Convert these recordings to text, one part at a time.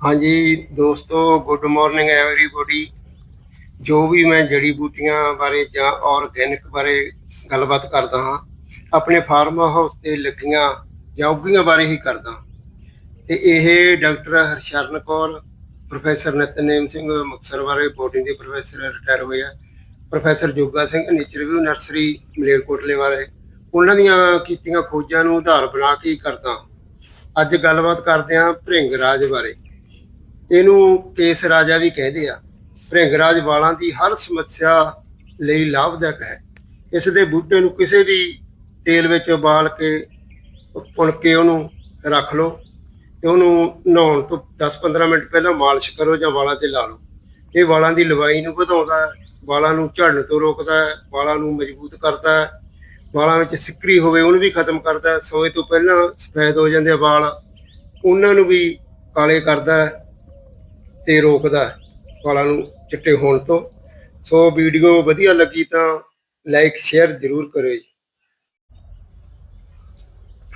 ਹਾਂਜੀ, ਦੋਸਤੋ good morning everybody ਜੋ ਵੀ ਮੈਂ ਜੜੀ ਬੂਟੀਆਂ ਬਾਰੇ ਜਾਂ ਆਰਗੈਨਿਕ ਬਾਰੇ ਗੱਲਬਾਤ ਕਰਦਾ ਹਾਂ, ਆਪਣੇ ਫਾਰਮ ਹਾਊਸ ਤੇ ਲੱਗੀਆਂ ਜਾਂ ਉੱਗੀਆਂ ਬਾਰੇ ਹੀ ਕਰਦਾ ਹਾਂ। ਤੇ ਇਹ ਡਾਕਟਰ ਹਰਸ਼ਰਨ ਕੌਰ, ਪ੍ਰੋਫੈਸਰ ਨਿਤਨੇਮ ਸਿੰਘ ਮੁਕਤਸਰ ਬਾਰੇ ਬੋਟਿੰਗ ਦੇ ਪ੍ਰੋਫੈਸਰ ਰਿਟਾਇਰ ਹੋਏ ਆ। Professor Joga Singh nature view nursery ਮਲੇਰਕੋਟਲੇ ਬਾਰੇ ਉਹਨਾਂ ਦੀਆਂ ਕੀਤੀਆਂ ਖੋਜਾਂ ਨੂੰ ਆਧਾਰ ਬਣਾ ਕੇ ਹੀ ਕਰਦਾ ਅੱਜ ਗੱਲਬਾਤ ਕਰਦੇ ਹਾਂ ਭ੍ਰਿੰਗ ਰਾਜ ਬਾਰੇ। ਇਹਨੂੰ ਕੇਸ ਰਾਜਾ ਵੀ ਕਹਿੰਦੇ ਆ, ਭ੍ਰਿੰਗਰਾਜ ਵਾਲਾਂ ਦੀ ਹਰ ਸਮੱਸਿਆ ਲਈ ਲਾਭਦਾਇਕ ਹੈ। ਇਸ ਦੇ ਬੂਟੇ ਨੂੰ ਕਿਸੇ ਵੀ ਤੇਲ ਵਿੱਚ ਉਬਾਲ ਕੇ ਪੁਣ ਕੇ ਉਹਨੂੰ ਰੱਖ ਲਓ ਤੇ ਉਹਨੂੰ ਨਹਾਉਣ ਤੋਂ 10-15 ਮਿੰਟ ਪਹਿਲਾਂ ਮਾਲਿਸ਼ ਕਰੋ ਜਾਂ ਵਾਲਾਂ ਤੇ ਲਾ ਲਓ। ਇਹ ਵਾਲਾਂ ਦੀ ਲਵਾਈ ਨੂੰ ਵਧਾਉਂਦਾ ਹੈ, ਵਾਲਾਂ ਨੂੰ ਝੜਨ ਤੋਂ ਰੋਕਦਾ ਹੈ, ਵਾਲਾਂ ਨੂੰ ਮਜ਼ਬੂਤ ਕਰਦਾ ਹੈ, ਵਾਲਾਂ ਵਿੱਚ ਸਿੱਕਰੀ ਹੋਵੇ ਉਹਨੂੰ ਵੀ ਖਤਮ ਕਰਦਾ ਹੈ, ਸੋਏ ਤੋਂ ਪਹਿਲਾਂ ਸਫੈਦ ਹੋ ਜਾਂਦੇ ਆ ਵਾਲ, ਉਹਨਾਂ ਨੂੰ ਵੀ ਕਾਲੇ ਕਰਦਾ ਹੈ। ਤੇ ਰੋਕਦਾ ਹੈ ਵਾਲਾਂ ਨੂੰ ਚਿੱਟੇ ਹੋਣ ਤੋਂ। ਸੋ ਵੀਡੀਓ ਵਧੀਆ ਲੱਗੀ ਤਾਂ ਲਾਈਕ ਸ਼ੇਅਰ ਜ਼ਰੂਰ ਕਰੋ ਜੀ।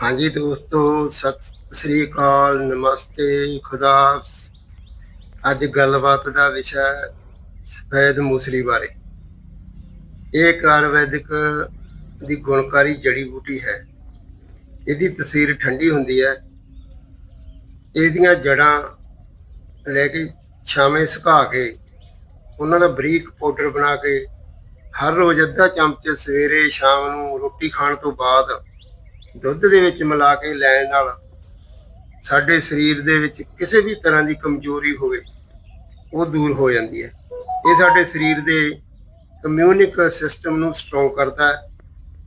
ਹਾਂਜੀ ਦੋਸਤੋ, ਸਤਿ ਸ੍ਰੀ ਅਕਾਲ, ਨਮਸਤੇ, ਖੁਦਾ ਅੱਜ ਗੱਲਬਾਤ ਦਾ ਵਿਸ਼ਾ ਸਫੈਦ ਮੂਸਲੀ ਬਾਰੇ। ਇਹ ਇੱਕ ਦੀ ਗੁਣਕਾਰੀ ਜੜੀ ਬੂਟੀ ਹੈ। ਇਹਦੀ ਤਸੀਰ ਠੰਡੀ ਹੁੰਦੀ ਹੈ। ਇਹਦੀਆਂ ਜੜਾਂ ਲੈ ਕੇ ਛਾਵੇਂ ਸੁਕਾ ਕੇ, ਉਹਨਾਂ ਦਾ ਬਰੀਕ ਪਾਊਡਰ ਬਣਾ ਕੇ, ਹਰ ਰੋਜ਼ ਅੱਧਾ ਚਮਚ ਸਵੇਰੇ ਸ਼ਾਮ ਨੂੰ ਰੋਟੀ ਖਾਣ ਤੋਂ ਬਾਅਦ ਦੁੱਧ ਦੇ ਵਿੱਚ ਮਿਲਾ ਕੇ ਲੈਣ ਨਾਲ ਸਾਡੇ ਸਰੀਰ ਦੇ ਵਿੱਚ ਕਿਸੇ ਵੀ ਤਰ੍ਹਾਂ ਦੀ ਕਮਜ਼ੋਰੀ ਹੋਵੇ, ਉਹ ਦੂਰ ਹੋ ਜਾਂਦੀ ਹੈ। ਇਹ ਸਾਡੇ ਸਰੀਰ ਦੇ ਕਮਿਊਨਿਕ ਸਿਸਟਮ ਨੂੰ ਸਟਰੋਂਗ ਕਰਦਾ ਹੈ।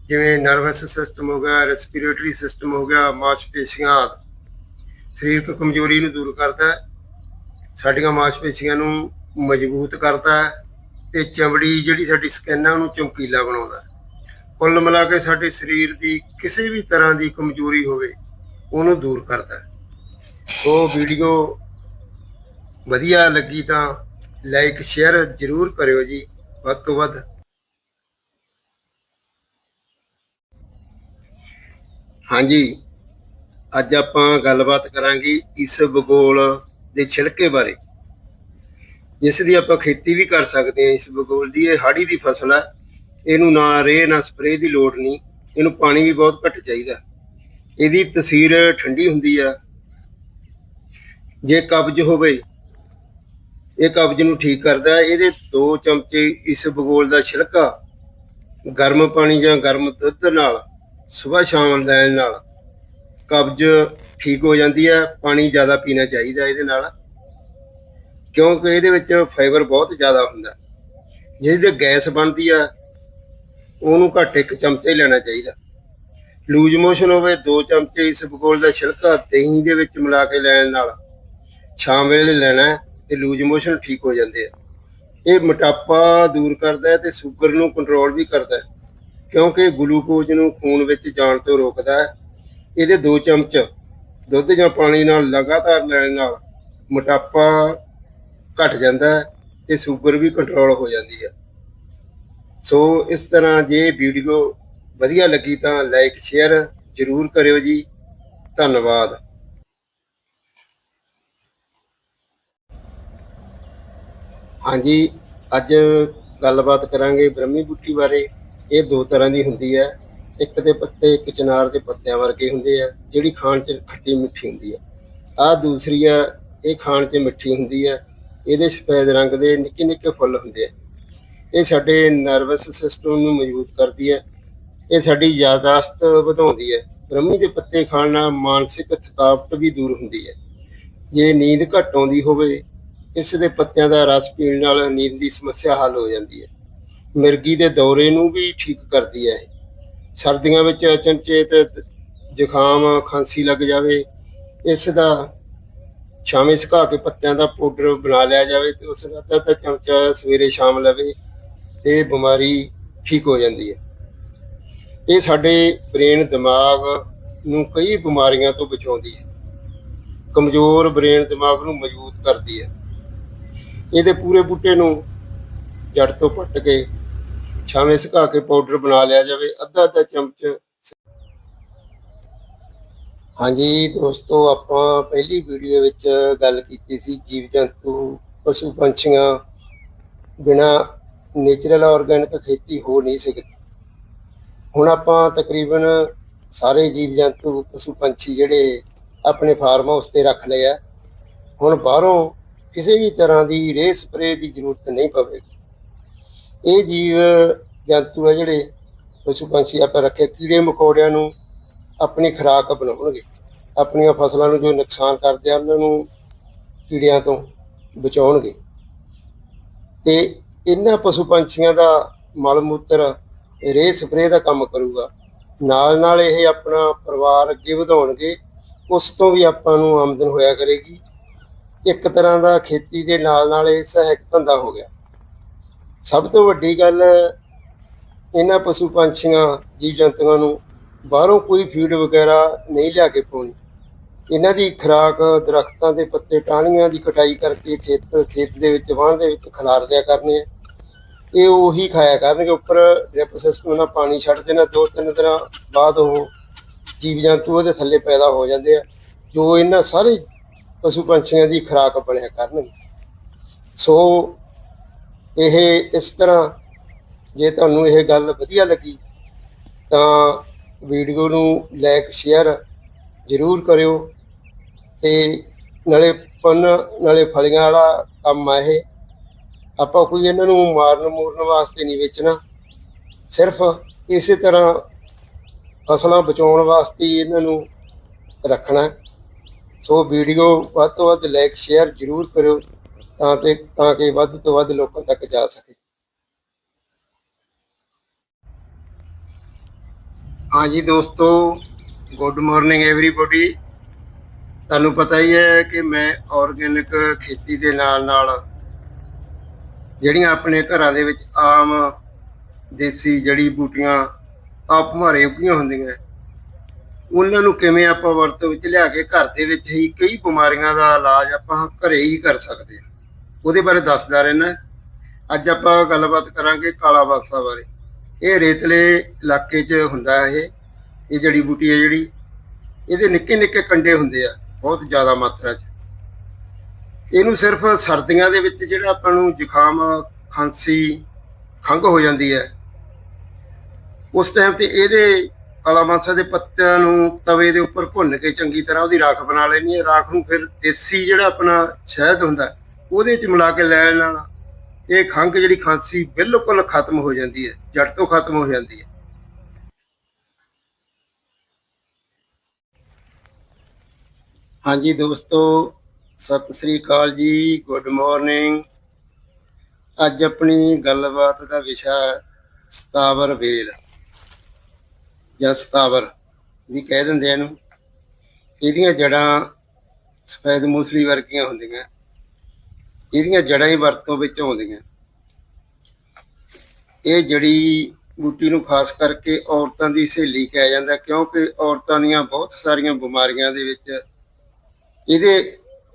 ਜਿਵੇਂ ਨਰਵਸ ਸਿਸਟਮ ਹੋ ਗਿਆ ਰੈਸਪੀਰੇਟਰੀ ਸਿਸਟਮ ਹੋ ਗਿਆ, ਮਾਸਪੇਸ਼ੀਆਂ ਆਦਿ। ਸਰੀਰਕ ਕਮਜ਼ੋਰੀ ਨੂੰ ਦੂਰ ਕਰਦਾ ਹੈ। ਸਾਡੀਆਂ ਮਾਸਪੇਸ਼ੀਆਂ ਨੂੰ ਮਜ਼ਬੂਤ ਕਰਦਾ ਹੈ ਤੇ ਚਮੜੀ ਜਿਹੜੀ ਸਾਡੀ ਸਕਿਨ ਹੈ ਉਹਨੂੰ ਚਮਕੀਲਾ ਬਣਾਉਂਦਾ ਕੁੱਲ ਮਿਲਾ ਕੇ ਸਾਡੇ ਸਰੀਰ ਦੀ ਕਿਸੇ ਵੀ ਤਰ੍ਹਾਂ ਦੀ ਕਮਜ਼ੋਰੀ ਹੋਵੇ, ਉਹਨੂੰ ਦੂਰ ਕਰਦਾ ਉਹ ਵੀਡੀਓ ਵਧੀਆ ਲੱਗੀ ਤਾਂ ਲਾਈਕ ਸ਼ੇਅਰ ਜ਼ਰੂਰ ਕਰਿਓ ਜੀ। ਵੱਧ ਤੋਂ ਵੱਧ। ਹਾਂਜੀ, ਅੱਜ ਆਪਾਂ ਗੱਲਬਾਤ ਕਰਾਂਗੇ ਇਸ ਭੂਗੋਲ ਦੇ ਛਿਲਕੇ ਬਾਰੇ। ਜਿਸ ਦੀ ਆਪਾਂ ਖੇਤੀ ਵੀ ਕਰ ਸਕਦੇ ਹਾਂ, ਇਸ ਬਗੋਲ ਦੀ ਇਹ ਹਾੜੀ ਦੀ ਫਸਲ ਹੈ ਇਹਨੂੰ ਨਾ ਰੇ ਨਾ ਸਪਰੇਅ ਦੀ ਲੋੜ ਨਹੀਂ, ਇਹਨੂੰ ਪਾਣੀ ਵੀ ਬਹੁਤ ਘੱਟ ਚਾਹੀਦਾ। ਇਹਦੀ ਤਸੀਰ ਠੰਡੀ ਹੁੰਦੀ ਆ। ਜੇ ਕਬਜ਼ ਹੋਵੇ, ਇਹ ਕਬਜ਼ ਨੂੰ ਠੀਕ ਕਰਦਾ ਇਹਦੇ 2 ਚਮਚੇ ਇਸ ਬਗੋਲ ਦਾ ਛਿਲਕਾ, ਗਰਮ ਪਾਣੀ ਜਾਂ ਗਰਮ ਦੁੱਧ ਨਾਲ ਸਵੇਰ ਸ਼ਾਮ ਲੈਣ ਨਾਲ ਕਬਜ਼ ਠੀਕ ਹੋ ਜਾਂਦੀ ਹੈ ਪਾਣੀ ਜ਼ਿਆਦਾ ਪੀਣਾ ਚਾਹੀਦਾ ਇਹਦੇ ਨਾਲ, ਕਿਉਂਕਿ ਇਹਦੇ ਵਿੱਚ ਫਾਈਬਰ ਬਹੁਤ ਜ਼ਿਆਦਾ ਹੁੰਦਾ। ਜਿਹਦੇ ਗੈਸ ਬਣਦੀ ਆ, ਉਹਨੂੰ ਘੱਟ ਇੱਕ ਚਮਚਾ ਹੀ ਲੈਣਾ ਚਾਹੀਦਾ। ਲੂਜ ਮੋਸ਼ਨ ਹੋਵੇ 2 ਚਮਚੇ ਇਸ ਬਗੋਲ ਦਾ ਛਿਲਕਾ ਦਹੀਂ ਦੇ ਵਿੱਚ ਮਿਲਾ ਕੇ ਲੈਣ ਨਾਲ ਸ਼ਾਮ ਵੇਲੇ ਲੈਣਾ ਹੈ ਤੇ ਲੂਜ ਮੋਸ਼ਨ ਠੀਕ ਹੋ ਜਾਂਦੇ ਆ। ਇਹ ਮੋਟਾਪਾ ਦੂਰ ਕਰਦਾ ਹੈ ਤੇ ਸ਼ੂਗਰ ਨੂੰ ਕੰਟਰੋਲ ਵੀ ਕਰਦਾ ਹੈ ਕਿਉਂਕਿ ਗਲੂਕੋਜ਼ ਨੂੰ ਖੂਨ ਵਿੱਚ ਜਾਣ ਤੋਂ ਰੋਕਦਾ ਹੈ। ਇਹਦੇ 2 ਚਮਚ ਦੁੱਧ ਜਾਂ ਪਾਣੀ ਨਾਲ ਲਗਾਤਾਰ ਲੈਣ ਨਾਲ ਮੋਟਾਪਾ ਘਟ ਜਾਂਦਾ ਹੈ ਤੇ ਸ਼ੂਗਰ ਵੀ ਕੰਟਰੋਲ ਹੋ ਜਾਂਦੀ ਹੈ। ਸੋ ਇਸ ਤਰ੍ਹਾਂ ਜੇ ਵੀਡੀਓ ਵਧੀਆ ਲੱਗੀ ਤਾਂ ਲਾਈਕ, ਸ਼ੇਅਰ ਜ਼ਰੂਰ ਕਰਿਓ ਜੀ। ਧੰਨਵਾਦ। ਹਾਂਜੀ, ਅੱਜ ਗੱਲਬਾਤ ਕਰਾਂਗੇ ਬ੍ਰਹਮੀ ਬੂਟੀ ਬਾਰੇ। ਇਹ ਦੋ ਤਰ੍ਹਾਂ ਦੀ ਹੁੰਦੀ ਹੈ। ਇੱਕ ਦੇ ਪੱਤੇ, ਇੱਕ ਚਨਾਰ ਦੇ ਪੱਤਿਆਂ ਵਰਗੇ ਹੁੰਦੇ ਆ, ਜਿਹੜੀ ਖਾਣ 'ਚ ਖੱਟੀ ਮਿੱਠੀ ਹੁੰਦੀ ਆ। ਆਹ ਦੂਸਰੀ ਆ, ਇਹ ਖਾਣ 'ਚ ਮਿੱਠੀ ਹੁੰਦੀ ਆ। ਇਹਦੇ ਸਫੈਦ ਰੰਗ ਦੇ ਨਿੱਕੇ ਨਿੱਕੇ ਫੁੱਲ ਹੁੰਦੇ ਆ। ਇਹ ਸਾਡੇ ਨਰਵਸ ਸਿਸਟਮ ਨੂੰ ਮਜ਼ਬੂਤ ਕਰਦੀ ਹੈ ਇਹ ਸਾਡੀ ਯਾਦਾਸ਼ਤ ਵਧਾਉਂਦੀ ਹੈ ਬ੍ਰਹਮੀ ਦੇ ਪੱਤੇ ਖਾਣ ਨਾਲ ਮਾਨਸਿਕ ਥਕਾਵਟ ਵੀ ਦੂਰ ਹੁੰਦੀ ਹੈ ਜੇ ਨੀਂਦ ਘੱਟ ਆਉਂਦੀ ਹੋਵੇ, ਇਸ ਦੇ ਪੱਤਿਆਂ ਦਾ ਰਸ ਪੀਣ ਨਾਲ ਨੀਂਦ ਦੀ ਸਮੱਸਿਆ ਹੱਲ ਹੋ ਜਾਂਦੀ ਹੈ ਮਿਰਗੀ ਦੇ ਦੌਰੇ ਨੂੰ ਵੀ ਠੀਕ ਕਰਦੀ ਹੈ ਸਰਦੀਆਂ ਵਿੱਚ ਅਚਨਚੇਤ ਜ਼ੁਕਾਮ, ਖਾਂਸੀ ਲੱਗ ਜਾਵੇ, ਇਸ ਦਾ ਛਾਵੇਂ ਸੁਕਾ ਕੇ ਪੱਤਿਆਂ ਦਾ ਪਾਊਡਰ ਬਣਾ ਲਿਆ ਜਾਵੇ ਤੇ ਉਸ ਦਾ ਅੱਧਾ ਅੱਧਾ ਚਮਚਾ ਸਵੇਰੇ ਸ਼ਾਮ ਲਵੇ ਤੇ ਇਹ ਬਿਮਾਰੀ ਠੀਕ ਹੋ ਜਾਂਦੀ ਹੈ। ਇਹ ਸਾਡੇ ਬ੍ਰੇਨ ਦਿਮਾਗ ਨੂੰ ਕਈ ਬਿਮਾਰੀਆਂ ਤੋਂ ਬਚਾਉਂਦੀ ਹੈ। ਕਮਜ਼ੋਰ ਬ੍ਰੇਨ ਦਿਮਾਗ ਨੂੰ ਮਜ਼ਬੂਤ ਕਰਦੀ ਹੈ। ਇਹਦੇ ਪੂਰੇ ਬੂਟੇ ਨੂੰ ਜੜ ਤੋਂ ਪੱਟ ਕੇ ਛਾਵੇਂ ਸੁਕਾ ਕੇ ਪਾਊਡਰ ਬਣਾ ਲਿਆ ਜਾਵੇ, ਅੱਧਾ ਅੱਧਾ ਚਮਚ। ਹਾਂਜੀ ਦੋਸਤੋ, ਆਪਾਂ ਪਹਿਲੀ ਵੀਡੀਓ ਵਿੱਚ ਗੱਲ ਕੀਤੀ ਸੀ ਜੀਵ ਜੰਤੂ, ਪਸ਼ੂ ਪੰਛੀਆਂ ਬਿਨਾ ਨੇਚਰਲ ਆਰਗੈਨਿਕ ਖੇਤੀ ਹੋ ਨਹੀਂ ਸਕਦੀ। ਹੁਣ ਆਪਾਂ ਤਕਰੀਬਨ ਸਾਰੇ ਜੀਵ ਜੰਤੂ, ਪਸ਼ੂ ਪੰਛੀ ਜਿਹੜੇ ਆਪਣੇ ਫਾਰਮ ਹਾਊਸ ਤੇ ਰੱਖ ਲਏ ਆ। ਹੁਣ ਬਾਹਰੋਂ ਕਿਸੇ ਵੀ ਤਰ੍ਹਾਂ ਦੀ ਰੇਹ ਸਪਰੇਅ ਦੀ ਜ਼ਰੂਰਤ ਨਹੀਂ ਪਵੇਗੀ। ਇਹ ਜੀਵ ਜੰਤੂ ਆ ਜਿਹੜੇ ਪਸ਼ੂ ਪੰਛੀ ਆਪਾਂ ਰੱਖੇ, ਕੀੜੇ ਮਕੌੜਿਆਂ ਨੂੰ ਆਪਣੀ ਖੁਰਾਕ ਬਣਾਉਣਗੇ ਆਪਣੀਆਂ ਫਸਲਾਂ ਨੂੰ ਜੋ ਨੁਕਸਾਨ ਕਰਦੇ ਆ, ਉਹਨਾਂ ਨੂੰ ਕੀੜਿਆਂ ਤੋਂ ਬਚਾਉਣਗੇ। ਤੇ ਇਹਨਾਂ ਪਸ਼ੂ ਪੰਛੀਆਂ ਦਾ ਮਲ ਮੂਤਰ, ਰੇਹ ਸਪਰੇਅ ਦਾ ਕੰਮ ਕਰੂਗਾ। ਨਾਲ ਨਾਲ ਇਹ ਆਪਣਾ ਪਰਿਵਾਰ ਅੱਗੇ ਵਧਾਉਣਗੇ। ਉਸ ਤੋਂ ਵੀ ਆਪਾਂ ਨੂੰ ਆਮਦਨ ਹੋਇਆ ਕਰੇਗੀ। ਇੱਕ ਤਰ੍ਹਾਂ ਦਾ ਖੇਤੀ ਦੇ ਨਾਲ ਨਾਲ ਇਹ ਸਹਾਇਕ ਧੰਦਾ ਹੋ ਗਿਆ। ਸਭ ਤੋਂ ਵੱਡੀ ਗੱਲ ਇਹਨਾਂ ਪਸ਼ੂ ਪੰਛੀਆਂ, ਜੀਵ ਜੰਤੂਆਂ ਨੂੰ ਬਾਹਰੋਂ ਕੋਈ ਫੀਡ ਵਗੈਰਾ ਨਹੀਂ ਲਿਆ ਕੇ ਪਾਉਣੀ। ਇਹਨਾਂ ਦੀ ਖੁਰਾਕ, ਦਰਖਤਾਂ ਦੇ ਪੱਤੇ, ਟਾਹਣੀਆਂ ਦੀ ਕਟਾਈ ਕਰਕੇ ਖੇਤ ਖੇਤ ਦੇ ਵਿੱਚ, ਵਾਹਣ ਦੇ ਵਿੱਚ ਖਿਲਾਰ ਦਿਆ ਕਰਨੇ ਆ। ਇਹ ਉਹੀ ਖਾਇਆ ਕਰਨਗੇ, ਉੱਪਰ ਡ੍ਰਿਪ ਸਿਸਟਮ ਨਾਲ ਪਾਣੀ ਛੱਡ ਦੇਣਾ, ਦੋ ਤਿੰਨ ਦਿਨਾਂ ਬਾਅਦ ਉਹ ਜੀਵ ਜੰਤੂ ਉਹਦੇ ਥੱਲੇ ਪੈਦਾ ਹੋ ਜਾਂਦੇ ਆ, ਜੋ ਇਹਨਾਂ ਸਾਰੇ ਪਸ਼ੂ ਪੰਛੀਆਂ ਦੀ ਖੁਰਾਕ ਬਣਿਆ ਕਰਨਗੇ। ਸੋ ਇਹ ਇਸ ਤਰ੍ਹਾਂ ਜੇ ਤੁਹਾਨੂੰ ਇਹ ਗੱਲ ਵਧੀਆ ਲੱਗੀ ਤਾਂ ਵੀਡੀਓ ਨੂੰ ਲਾਈਕ, ਸ਼ੇਅਰ ਜ਼ਰੂਰ ਕਰਿਓ ਤੇ ਨਾਲੇ ਪੰਨ, ਨਾਲੇ ਫਲੀਆਂ ਵਾਲਾ ਕੰਮ ਆ ਇਹ। ਆਪਾਂ ਕੋਈ ਇਹਨਾਂ ਨੂੰ ਮਾਰਨ ਮੂਰਨ ਵਾਸਤੇ ਨਹੀਂ ਵੇਚਣਾ। ਸਿਰਫ ਇਸੇ ਤਰ੍ਹਾਂ ਫਸਲਾਂ ਬਚਾਉਣ ਵਾਸਤੇ ਇਹਨਾਂ ਨੂੰ ਰੱਖਣਾ। ਸੋ ਵੀਡੀਓ ਵੱਧ ਤੋਂ ਵੱਧ ਲਾਈਕ, ਸ਼ੇਅਰ ਜ਼ਰੂਰ ਕਰਿਓ। ਤਾਂ ਤੇ ਤਾਂ ਕਿ ਵੱਧ ਤੋਂ ਵੱਧ ਲੋਕਾਂ ਤੱਕ ਜਾ ਸਕੇ। ਹਾਂਜੀ ਦੋਸਤੋ ਗੁੱਡ ਮਾਰਨਿੰਗ ਐਵਰੀਬਾਡੀ ਤੁਹਾਨੂੰ ਪਤਾ ਹੀ ਹੈ ਕਿ ਮੈਂ ਆਰਗੈਨਿਕ ਖੇਤੀ ਦੇ ਨਾਲ ਨਾਲ ਜਿਹੜੀਆਂ ਆਪਣੇ ਘਰਾਂ ਦੇ ਵਿੱਚ ਆਮ ਦੇਸੀ ਜੜੀ ਬੂਟੀਆਂ ਆਪ ਮਾਰੇ ਉੱਗੀਆਂ ਹੁੰਦੀਆਂ। ਉਹਨਾਂ ਨੂੰ ਕਿਵੇਂ ਆਪਾਂ ਵਰਤੋਂ ਵਿੱਚ ਲਿਆ ਕੇ ਘਰ ਦੇ ਵਿੱਚ ਹੀ ਕਈ ਬਿਮਾਰੀਆਂ ਦਾ ਇਲਾਜ ਆਪਾਂ ਘਰੇ ਹੀ ਕਰ ਸਕਦੇ ਹਾਂ। ਉਹਦੇ ਬਾਰੇ ਦੱਸਦਾ ਰਹਿਣਾ ਅੱਜ ਆਪਾਂ ਗੱਲਬਾਤ ਕਰਾਂਗੇ ਕਾਲਾ ਬਾਕਸਾ ਬਾਰੇ। ਇਹ ਰੇਤਲੇ ਇਲਾਕੇ 'ਚ ਹੁੰਦਾ ਇਹ। ਇਹ ਜੜੀ ਬੂਟੀ ਹੈ ਜਿਹੜੀ। ਇਹਦੇ ਨਿੱਕੇ ਨਿੱਕੇ ਕੰਡੇ ਹੁੰਦੇ ਆ, ਬਹੁਤ ਜ਼ਿਆਦਾ ਮਾਤਰਾ 'ਚ। ਇਹਨੂੰ ਸਿਰਫ ਸਰਦੀਆਂ ਦੇ ਵਿੱਚ ਜਿਹੜਾ ਆਪਾਂ ਨੂੰ ਜ਼ੁਕਾਮ, ਖਾਂਸੀ, ਖੰਘ ਹੋ ਜਾਂਦੀ ਹੈ। ਉਸ ਟਾਈਮ ਤੇ ਇਹਦੇ ਕਲਾਮਾਂਸਾ ਦੇ ਪੱਤਿਆਂ ਨੂੰ ਤਵੇ ਦੇ ਉੱਪਰ ਭੁੰਨ ਕੇ ਚੰਗੀ ਤਰ੍ਹਾਂ ਉਹਦੀ ਰਾਖ ਬਣਾ ਲੈਣੀ ਹੈ। ਰਾਖ ਨੂੰ ਫਿਰ ਦੇਸੀ ਜਿਹੜਾ ਆਪਣਾ ਸ਼ਹਿਦ ਹੁੰਦਾ ਉਹਦੇ ਵਿੱਚ ਮਿਲਾ ਕੇ ਲੈਣ ਨਾਲ ਇਹ ਖੰਘ ਜਿਹੜੀ ਖਾਂਸੀ ਬਿਲਕੁਲ ਖਤਮ ਹੋ ਜਾਂਦੀ ਹੈ, ਜੜ ਤੋਂ ਖਤਮ ਹੋ ਜਾਂਦੀ ਹੈ। ਹਾਂਜੀ ਦੋਸਤੋ, ਸਤਿ ਸ੍ਰੀ ਅਕਾਲ ਜੀ, ਗੁੱਡ ਮਾਰਨਿੰਗ। ਅੱਜ ਆਪਣੀ ਗੱਲਬਾਤ ਦਾ ਵਿਸ਼ਾ ਸਤਾਵਰ ਵੇਲ, ਜਾਂ ਸਤਾਵਰ ਵੀ ਕਹਿ ਦਿੰਦੇ ਇਹਨੂੰ। ਇਹਦੀਆਂ ਜੜਾਂ ਸਫੈਦ ਮੂਸਲੀ ਵਰਗੀਆਂ ਹੁੰਦੀਆਂ। ਇਹਦੀਆਂ ਜੜਾਂ ਹੀ ਵਰਤੋਂ ਵਿੱਚ ਆਉਂਦੀਆਂ। ਇਹ ਜੜੀ ਬੂਟੀ ਨੂੰ ਖਾਸ ਕਰਕੇ ਔਰਤਾਂ ਦੀ ਸਹੇਲੀ ਕਿਹਾ ਜਾਂਦਾ, ਕਿਉਂਕਿ ਔਰਤਾਂ ਦੀਆਂ ਬਹੁਤ ਸਾਰੀਆਂ ਬਿਮਾਰੀਆਂ ਦੇ ਵਿੱਚ ਇਹਦੇ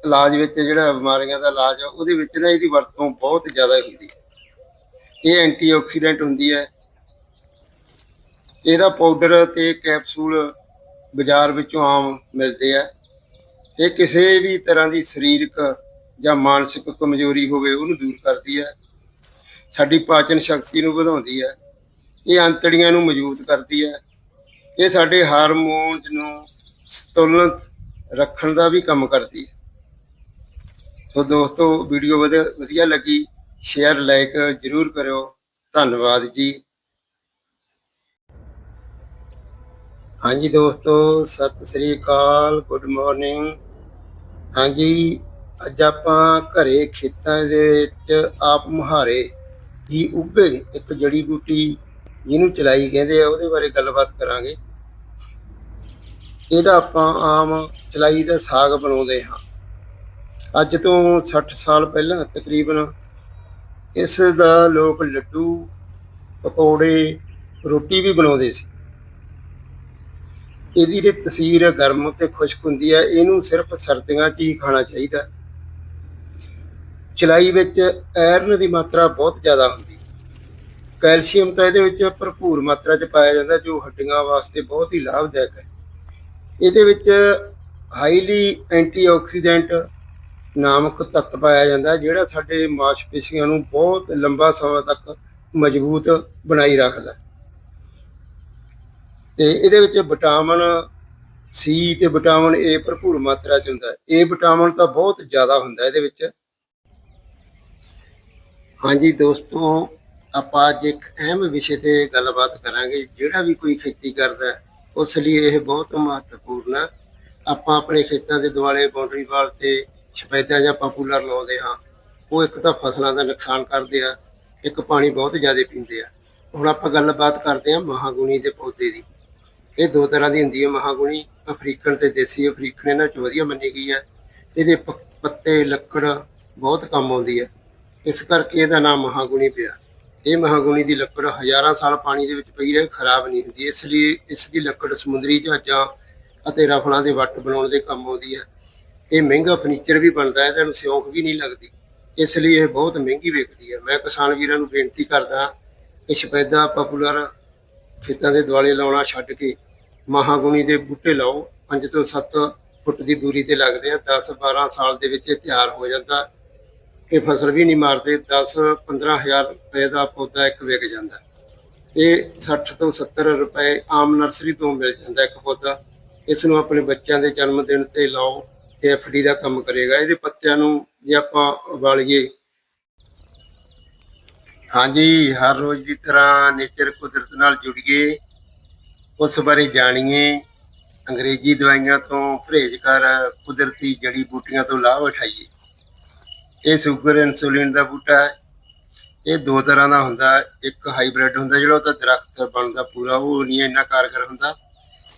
ਇਲਾਜ ਵਿੱਚ ਜਿਹੜਾ ਬਿਮਾਰੀਆਂ ਦਾ ਇਲਾਜ ਆ, ਉਹਦੇ ਵਿੱਚ ਨਾ ਇਹਦੀ ਵਰਤੋਂ ਬਹੁਤ ਜ਼ਿਆਦਾ ਹੁੰਦੀ ਹੈ। ਇਹ ਐਂਟੀਆਕਸੀਡੈਂਟ ਹੁੰਦੀ ਹੈ। ਇਹਦਾ ਪਾਊਡਰ ਤੇ ਕੈਪਸੂਲ ਬਾਜ਼ਾਰ ਵਿੱਚੋਂ ਆਮ ਮਿਲਦੇ ਆ। ਇਹ ਕਿਸੇ ਵੀ ਤਰ੍ਹਾਂ ਦੀ ਸਰੀਰਕ ਜਾਂ ਮਾਨਸਿਕ ਕਮਜ਼ੋਰੀ ਹੋਵੇ ਉਹਨੂੰ ਦੂਰ ਕਰਦੀ ਹੈ। ਸਾਡੀ ਪਾਚਨ ਸ਼ਕਤੀ ਨੂੰ ਵਧਾਉਂਦੀ ਹੈ। ਇਹ ਅੰਤੜੀਆਂ ਨੂੰ ਮਜ਼ਬੂਤ ਕਰਦੀ ਹੈ। ਇਹ ਸਾਡੇ ਹਾਰਮੋਨਸ ਨੂੰ ਸੰਤੁਲਨ ਰੱਖਣ ਦਾ ਵੀ ਕੰਮ ਕਰਦੀ ਹੈ। ਸੋ ਦੋਸਤੋ, ਵੀਡੀਓ ਵਧੀਆ ਵਧੀਆ ਲੱਗੀ, ਸ਼ੇਅਰ, ਲਾਈਕ ਜਰੂਰ ਕਰਿਓ। ਧੰਨਵਾਦ ਜੀ। ਹਾਂਜੀ ਦੋਸਤੋ, ਸਤਿ ਸ੍ਰੀ ਅਕਾਲ, ਗੁੱਡ ਮਾਰਨਿੰਗ। ਹਾਂਜੀ ਅੱਜ ਆਪਾਂ ਘਰੇ ਖੇਤਾਂ ਦੇ ਵਿੱਚ ਆਪ ਮੁਹਾਰੇ ਦੀ ਉੱਗੇ। ਇੱਕ ਜੜੀ ਬੂਟੀ ਜਿਹਨੂੰ ਚਲਾਈ ਕਹਿੰਦੇ ਆ, ਉਹਦੇ ਬਾਰੇ ਗੱਲਬਾਤ ਕਰਾਂਗੇ। ਇਹਦਾ ਆਪਾਂ ਆਮ ਚਲਾਈ ਦਾ ਸਾਗ ਬਣਾਉਂਦੇ ਹਾਂ। ਅੱਜ ਤੋਂ 60 ਸਾਲ ਪਹਿਲਾਂ ਤਕਰੀਬਨ ਇਸ ਦਾ ਲੋਕ ਲੱਡੂ, ਪਕੌੜੇ, ਰੋਟੀ ਵੀ ਬਣਾਉਂਦੇ ਸੀ। ਇਹਦੀ ਜਿਹੜੀ ਤਸੀਰ ਗਰਮ ਤੇ ਖੁਸ਼ਕ ਹੁੰਦੀ ਹੈ, ਇਹਨੂੰ ਸਿਰਫ ਸਰਦੀਆਂ 'ਚ ਹੀ ਖਾਣਾ ਚਾਹੀਦਾ। ਚਲਾਈ ਵਿੱਚ ਆਇਰਨ ਦੀ ਮਾਤਰਾ ਬਹੁਤ ਜ਼ਿਆਦਾ ਹੁੰਦੀ ਹੈ। ਕੈਲਸ਼ੀਅਮ ਤਾਂ ਇਹਦੇ ਵਿੱਚ ਭਰਪੂਰ ਮਾਤਰਾ 'ਚ ਪਾਇਆ ਜਾਂਦਾ, ਜੋ ਹੱਡੀਆਂ ਵਾਸਤੇ ਬਹੁਤ ਹੀ ਲਾਭਦਾਇਕ ਹੈ। ਇਹਦੇ ਵਿੱਚ ਹਾਈਲੀ ਐਂਟੀਆਕਸੀਡੈਂਟ ਨਾਮਕ ਤੱਤ ਪਾਇਆ ਜਾਂਦਾ, ਜਿਹੜਾ ਸਾਡੇ ਮਾਸਪੇਸ਼ੀਆਂ ਨੂੰ ਬਹੁਤ ਲੰਬਾ ਸਮਾਂ ਤੱਕ ਮਜ਼ਬੂਤ ਬਣਾਈ ਰੱਖਦਾ ਹੈ। ਤੇ ਇਹਦੇ ਵਿੱਚ ਵਿਟਾਮਿਨ ਸੀ ਤੇ ਵਿਟਾਮਿਨ ਏ ਭਰਪੂਰ ਮਾਤਰਾ ਚ ਹੁੰਦਾ ਹੈ। ਇਹ ਵਿਟਾਮਿਨ ਤਾਂ ਬਹੁਤ ਜ਼ਿਆਦਾ ਹੁੰਦਾ ਇਹਦੇ ਵਿੱਚ। ਹਾਂਜੀ ਦੋਸਤੋ, ਆਪਾਂ ਅੱਜ ਇੱਕ ਅਹਿਮ ਵਿਸ਼ੇ ਤੇ ਗੱਲਬਾਤ ਕਰਾਂਗੇ, ਜਿਹੜਾ ਵੀ ਕੋਈ ਖੇਤੀ ਕਰਦਾ ਉਸ ਲਈ ਇਹ ਬਹੁਤ ਮਹੱਤਵਪੂਰਨ ਹੈ। ਆਪਾਂ ਆਪਣੇ ਖੇਤਾਂ ਦੇ ਦੁਆਲੇ ਬਾਉਂਡਰੀ ਵਾਲ ਤੇ ਸਫੈਦਾ ਜਾਂ ਪਾਪੂਲਰ ਲਾਉਂਦੇ ਹਾਂ, ਉਹ ਇੱਕ ਤਾਂ ਫਸਲਾਂ ਦਾ ਨੁਕਸਾਨ ਕਰਦੇ ਆ, ਇੱਕ ਪਾਣੀ ਬਹੁਤ ਜ਼ਿਆਦਾ ਪੀਂਦੇ ਆ। ਹੁਣ ਆਪਾਂ ਗੱਲਬਾਤ ਕਰਦੇ ਹਾਂ ਮਹਾਗੁਣੀ ਦੇ ਪੌਦੇ ਦੀ। ਇਹ ਦੋ ਤਰ੍ਹਾਂ ਦੀ ਹੁੰਦੀ ਹੈ ਮਹਾਗੁਣੀ, ਅਫਰੀਕਨ ਤੇ ਦੇਸੀ, ਅਫਰੀਕਨ ਇਹਨਾਂ ਚ ਵਧੀਆ ਮੰਨੀ ਗਈ ਹੈ। ਇਹਦੇ ਪੱਤੇ, ਲੱਕੜ ਬਹੁਤ ਕੰਮ ਆਉਂਦੀ ਹੈ। ਇਸ ਕਰਕੇ ਇਹਦਾ ਨਾਮ ਮਹਾਗੁਣੀ ਪਿਆ। ਇਹ ਮਹਾਗੁਣੀ ਦੀ ਲੱਕੜ ਹਜ਼ਾਰਾਂ ਸਾਲ ਪਾਣੀ ਦੇ ਵਿੱਚ ਪਈ ਰਹੇ, ਖਰਾਬ ਨਹੀਂ ਹੁੰਦੀ। ਇਸ ਲਈ ਇਸ ਦੀ ਲੱਕੜ ਸਮੁੰਦਰੀ ਜਹਾਜ਼ਾਂ ਅਤੇ ਰਫਲਾਂ ਦੇ ਵੱਟ ਬਣਾਉਣ ਦੇ ਕੰਮ ਆਉਂਦੀ ਹੈ। ਇਹ ਮਹਿੰਗਾ ਫਰਨੀਚਰ ਵੀ ਬਣਦਾ ਹੈ, ਇਹਨੂੰ ਸਿਉਂਕ ਵੀ ਨਹੀਂ ਲੱਗਦੀ। ਇਸ ਲਈ ਇਹ ਬਹੁਤ ਮਹਿੰਗੀ ਵਿਕਦੀ ਹੈ। ਮੈਂ ਕਿਸਾਨ ਵੀਰਾਂ ਨੂੰ ਬੇਨਤੀ ਕਰਦਾ ਕਿ ਸਪੈਦਾ ਪਪੂਲਰ ਖੇਤਾਂ ਦੇ ਦੁਆਲੇ ਲਾਉਣਾ ਛੱਡ ਕੇ ਮਹਾਗੁਣੀ ਦੇ ਬੂਟੇ ਲਾਓ। 5 ਤੋਂ 7 ਫੁੱਟ ਦੀ ਦੂਰੀ ਤੇ ਲੱਗਦੇ ਆ। 10 12 ਸਾਲ ਦੇ ਵਿੱਚ ਇਹ ਤਿਆਰ ਹੋ ਜਾਂਦਾ। ਇਹ ਫਸਲ ਵੀ ਨਹੀਂ ਮਾਰਦੇ 10 15000 ਰੁਪਏ ਦਾ ਪੌਦਾ ਇੱਕ ਵਿਕ ਜਾਂਦਾ। ਇਹ 60 ਤੋਂ 70 ਰੁਪਏ ਆਮ ਨਰਸਰੀ ਤੋਂ ਮਿਲ ਜਾਂਦਾ ਇੱਕ ਪੌਦਾ। ਇਸ ਨੂੰ ਆਪਣੇ ਬੱਚਿਆਂ ਦੇ ਜਨਮ ਦਿਨ ਤੇ ਲਾਓ ਤੇ ਐਫਡੀ ਦਾ ਕੰਮ ਕਰੇਗਾ। ਇਹਦੇ ਪੱਤਿਆਂ ਨੂੰ ਜੇ ਆਪਾਂ ਉਬਾਲੀਏ। ਹਾਂਜੀ, ਹਰ ਰੋਜ਼ ਦੀ ਤਰ੍ਹਾਂ ਨੇਚਰ ਕੁਦਰਤ ਨਾਲ ਜੁੜੀਏ। ਉਸ ਬਾਰੇ ਜਾਣੀਏ। ਅੰਗਰੇਜ਼ੀ ਦਵਾਈਆਂ ਤੋਂ ਪਰਹੇਜ਼ ਕਰ ਕੁਦਰਤੀ ਜੜੀ ਬੂਟੀਆਂ ਤੋਂ ਲਾਭ ਉਠਾਈਏ। ਇਹ ਸ਼ੂਗਰ ਇਨਸੂਲਿਨ ਦਾ ਬੂਟਾ ਹੈ। ਇਹ ਦੋ ਤਰ੍ਹਾਂ ਦਾ ਹੁੰਦਾ। ਇੱਕ ਹਾਈਬ੍ਰਿਡ ਹੁੰਦਾ ਜਿਹੜਾ ਉਹ ਤਾਂ ਦਰਖਤ ਬਣਦਾ ਪੂਰਾ, ਉਹ ਨਹੀਂ ਇੰਨਾ ਕਾਰਗਰ ਹੁੰਦਾ।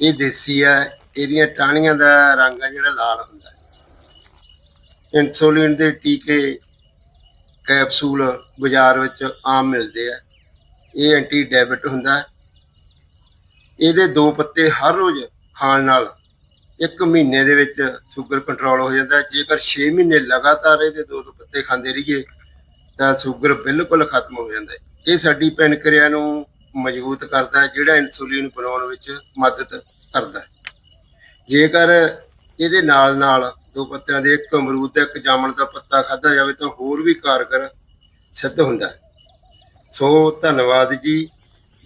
ਇਹ ਦੇਸੀ ਹੈ। ਇਹਦੀਆਂ ਟਾਹਣੀਆਂ ਦਾ ਰੰਗ ਹੈ ਜਿਹੜਾ ਲਾਲ ਹੁੰਦਾ ਹੈ। ਇਨਸੂਲਿਨ ਦੇ ਟੀਕੇ ਕੈਪਸੂਲ ਬਾਜ਼ਾਰ ਵਿੱਚ ਆਮ ਮਿਲਦੇ ਆ। ਇਹ ਐਂਟੀ ਡਾਇਬਟ ਹੁੰਦਾ ਇਹਦੇ ਦੋ ਪੱਤੇ ਹਰ ਰੋਜ਼ ਖਾਣ ਨਾਲ ਇੱਕ ਮਹੀਨੇ ਦੇ ਵਿੱਚ ਸ਼ੂਗਰ ਕੰਟਰੋਲ ਹੋ ਜਾਂਦਾ। ਜੇਕਰ 6 ਮਹੀਨੇ ਲਗਾਤਾਰ ਇਹਦੇ ਦੋ ਦੋ ਪੱਤੇ ਖਾਂਦੇ ਰਹੀਏ, ਤਾਂ ਸ਼ੂਗਰ ਬਿਲਕੁਲ ਖਤਮ ਹੋ ਜਾਂਦਾ। ਇਹ ਸਾਡੀ ਪੈਨਕ੍ਰੀਆ ਨੂੰ ਮਜ਼ਬੂਤ ਕਰਦਾ, ਜਿਹੜਾ ਇਨਸੂਲਿਨ ਬਣਾਉਣ ਵਿੱਚ ਮਦਦ ਕਰਦਾ। ਜੇਕਰ ਇਹਦੇ ਨਾਲ ਨਾਲ ਦੋ ਪੱਤਿਆਂ ਦੇ, ਇੱਕ ਅਮਰੂਦ ਦਾ ਇੱਕ ਜਾਮਣ ਦਾ ਪੱਤਾ ਖਾਦਾ ਜਾਵੇ, ਤਾਂ ਹੋਰ ਵੀ ਕਾਰਗਰ ਸਿੱਧ ਹੁੰਦਾ। ਸੋ ਧੰਨਵਾਦ ਜੀ।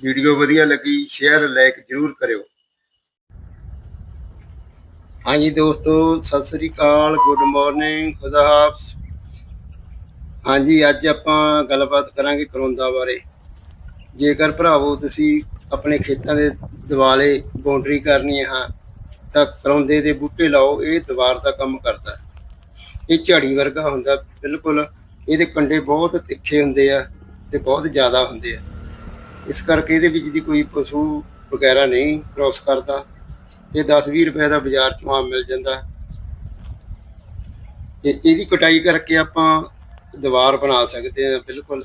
ਵੀਡੀਓ ਵਧੀਆ ਲੱਗੀ, ਸ਼ੇਅਰ ਲਾਈਕ ਜਰੂਰ ਕਰਿਓ। ਹਾਂਜੀ ਦੋਸਤੋ, ਸਤਿ ਸ੍ਰੀ ਅਕਾਲ, ਗੁੱਡ ਮਾਰਨਿੰਗ, ਖੁਦਾ ਹਾਫਿਜ਼। ਹਾਂਜੀ, ਅੱਜ ਆਪਾਂ ਗੱਲਬਾਤ ਕਰਾਂਗੇ ਕਰੋਂਦਾ ਬਾਰੇ। ਜੇਕਰ ਭਰਾਵੋ ਤੁਸੀਂ ਆਪਣੇ ਖੇਤਾਂ ਦੇ ਦਿਵਾਲੇ ਬਾਉਂਡਰੀ ਕਰਨੀ ਹੈ, ਤਾਂ ਕਰੌਂਦੇ ਦੇ ਬੂਟੇ ਲਾਓ, ਇਹ ਦੀਵਾਰ ਦਾ ਕੰਮ ਕਰਦਾ। ਇਹ ਝਾੜੀ ਵਰਗਾ ਹੁੰਦਾ, ਬਿਲਕੁਲ। ਇਹਦੇ ਕੰਡੇ ਬਹੁਤ ਤਿੱਖੇ ਹੁੰਦੇ ਆ ਤੇ ਬਹੁਤ ਜ਼ਿਆਦਾ ਹੁੰਦੇ ਆ। ਇਸ ਕਰਕੇ ਇਹਦੇ ਵਿੱਚ ਦੀ ਕੋਈ ਪਸ਼ੂ ਵਗੈਰਾ ਨਹੀਂ ਕ੍ਰੋਸ ਕਰਦਾ। ਇਹ 10-20 ਰੁਪਏ ਦਾ ਬਾਜ਼ਾਰ ਚੋਂ ਆਮ ਮਿਲ ਜਾਂਦਾ। ਤੇ ਇਹਦੀ ਕਟਾਈ ਕਰਕੇ ਆਪਾਂ ਦੀਵਾਰ ਬਣਾ ਸਕਦੇ ਹਾਂ ਬਿਲਕੁਲ।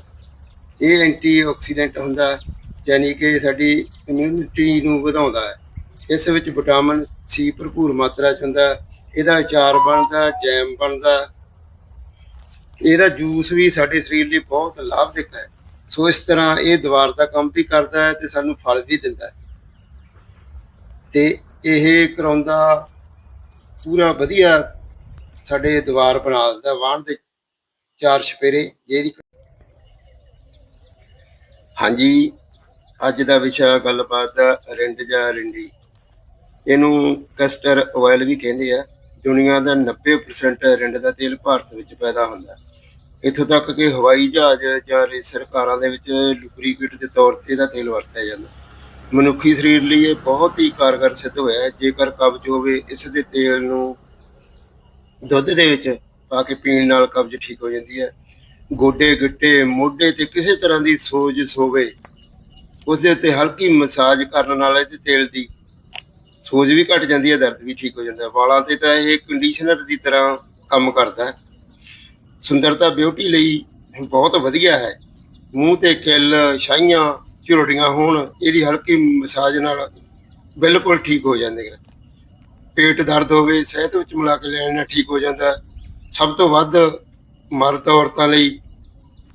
ਇਹ ਐਂਟੀ ਆਕਸੀਡੈਂਟ ਹੁੰਦਾ ਹੈ, ਯਾਨੀ ਕਿ ਸਾਡੀ ਇਮਿਊਨਿਟੀ ਨੂੰ ਵਧਾਉਂਦਾ ਹੈ। ਇਸ ਵਿੱਚ ਵਿਟਾਮਿਨ ਸੀ ਭਰਪੂਰ ਮਾਤਰਾ ਚ ਹੁੰਦਾ ਇਹਦਾ ਅਚਾਰ ਬਣਦਾ ਜੈਮ ਬਣਦਾ। ਇਹਦਾ ਜੂਸ ਵੀ ਸਾਡੇ ਸਰੀਰ ਲਈ ਬਹੁਤ ਲਾਭਦਾਇਕ ਹੈ। ਸੋ ਇਸ ਤਰ੍ਹਾਂ ਇਹ ਦੀਵਾਰ ਦਾ ਕੰਮ ਵੀ ਕਰਦਾ ਹੈ ਤੇ ਸਾਨੂੰ ਫਲ ਵੀ ਦਿੰਦਾ ਹੈ। ਤੇ ਇਹ ਕਰਾਉਂਦਾ, ਪੂਰਾ ਵਧੀਆ ਸਾਡੇ ਦੀਵਾਰ ਬਣਾ ਦਿੰਦਾ ਵਾਹਣ ਦੇ ਚਾਰ ਛਪੇਰੇ ਜਿਹਦੀ ਹਾਂਜੀ, ਅੱਜ ਦਾ ਵਿਸ਼ਾ ਗੱਲਬਾਤ ਦਾ ਰਿੰਡ ਜਾਂ ਰਿੰਡੀ। ਇਹਨੂੰ ਕਸਟਰ ਆਇਲ ਵੀ ਕਹਿੰਦੇ ਆ। ਦੁਨੀਆ ਦਾ 90% ਰਿੰਡ ਦਾ ਤੇਲ ਭਾਰਤ ਵਿੱਚ ਪੈਦਾ ਹੁੰਦਾ। ਇੱਥੋਂ ਤੱਕ ਕਿ ਹਵਾਈ ਜਹਾਜ਼ ਜਾਂ ਰੇਸਰ ਕਾਰਾਂ ਦੇ ਵਿੱਚ ਲੁਬਰੀਕੇਟ ਦੇ ਤੌਰ ਤੇ ਇਹਦਾ ਤੇਲ ਵਰਤਿਆ ਜਾਂਦਾ। ਮਨੁੱਖੀ ਸਰੀਰ ਲਈ ਇਹ ਬਹੁਤ ਹੀ ਕਾਰਗਰ ਸਿੱਧ ਹੋਇਆ ਹੈ। ਜੇਕਰ ਕਬਜ਼ ਹੋਵੇ, ਇਸ ਦੇ ਤੇਲ ਨੂੰ ਦੁੱਧ ਦੇ ਵਿੱਚ ਪਾ ਕੇ ਪੀਣ ਨਾਲ ਕਬਜ਼ ਠੀਕ ਹੋ ਜਾਂਦੀ ਹੈ। ਗੋਡੇ, ਗਿੱਟੇ, ਮੋਢੇ ਤੇ ਕਿਸੇ ਤਰ੍ਹਾਂ ਦੀ ਸੋਜ ਹੋਵੇ ਉਸ ਦੇ ਉੱਤੇ ਹਲਕੀ ਮਸਾਜ ਕਰਨ ਨਾਲ ਇਹਦੇ ਤੇਲ ਦੀ ਸੋਜ ਵੀ ਘਟ ਜਾਂਦੀ ਹੈ, ਦਰਦ ਵੀ ਠੀਕ ਹੋ ਜਾਂਦਾ ਹੈ। ਵਾਲਾਂ ਤੇ ਤਾਂ ਇਹ ਕੰਡੀਸ਼ਨਰ ਦੀ ਤਰ੍ਹਾਂ ਕੰਮ ਕਰਦਾ ਹੈ। ਸੁੰਦਰਤਾ ਬਿਊਟੀ ਲਈ ਬਹੁਤ ਵਧੀਆ ਹੈ। ਮੂੰਹ ਤੇ ਕਿੱਲ, ਛਾਈਆਂ ਝੁਰੜੀਆਂ ਹੋਣ, ਇਹਦੀ ਹਲਕੀ ਮਸਾਜ ਨਾਲ ਬਿਲਕੁਲ ਠੀਕ ਹੋ ਜਾਂਦੇ ਹੈ ਪੇਟ ਦਰਦ ਹੋਵੇ, ਸਿਹਤ ਵਿੱਚ ਮਿਲਾ ਕੇ ਲੈਣ ਨਾਲ ਠੀਕ ਹੋ ਜਾਂਦਾ। ਸਭ ਤੋਂ ਵੱਧ ਮਰਦ ਔਰਤਾਂ ਲਈ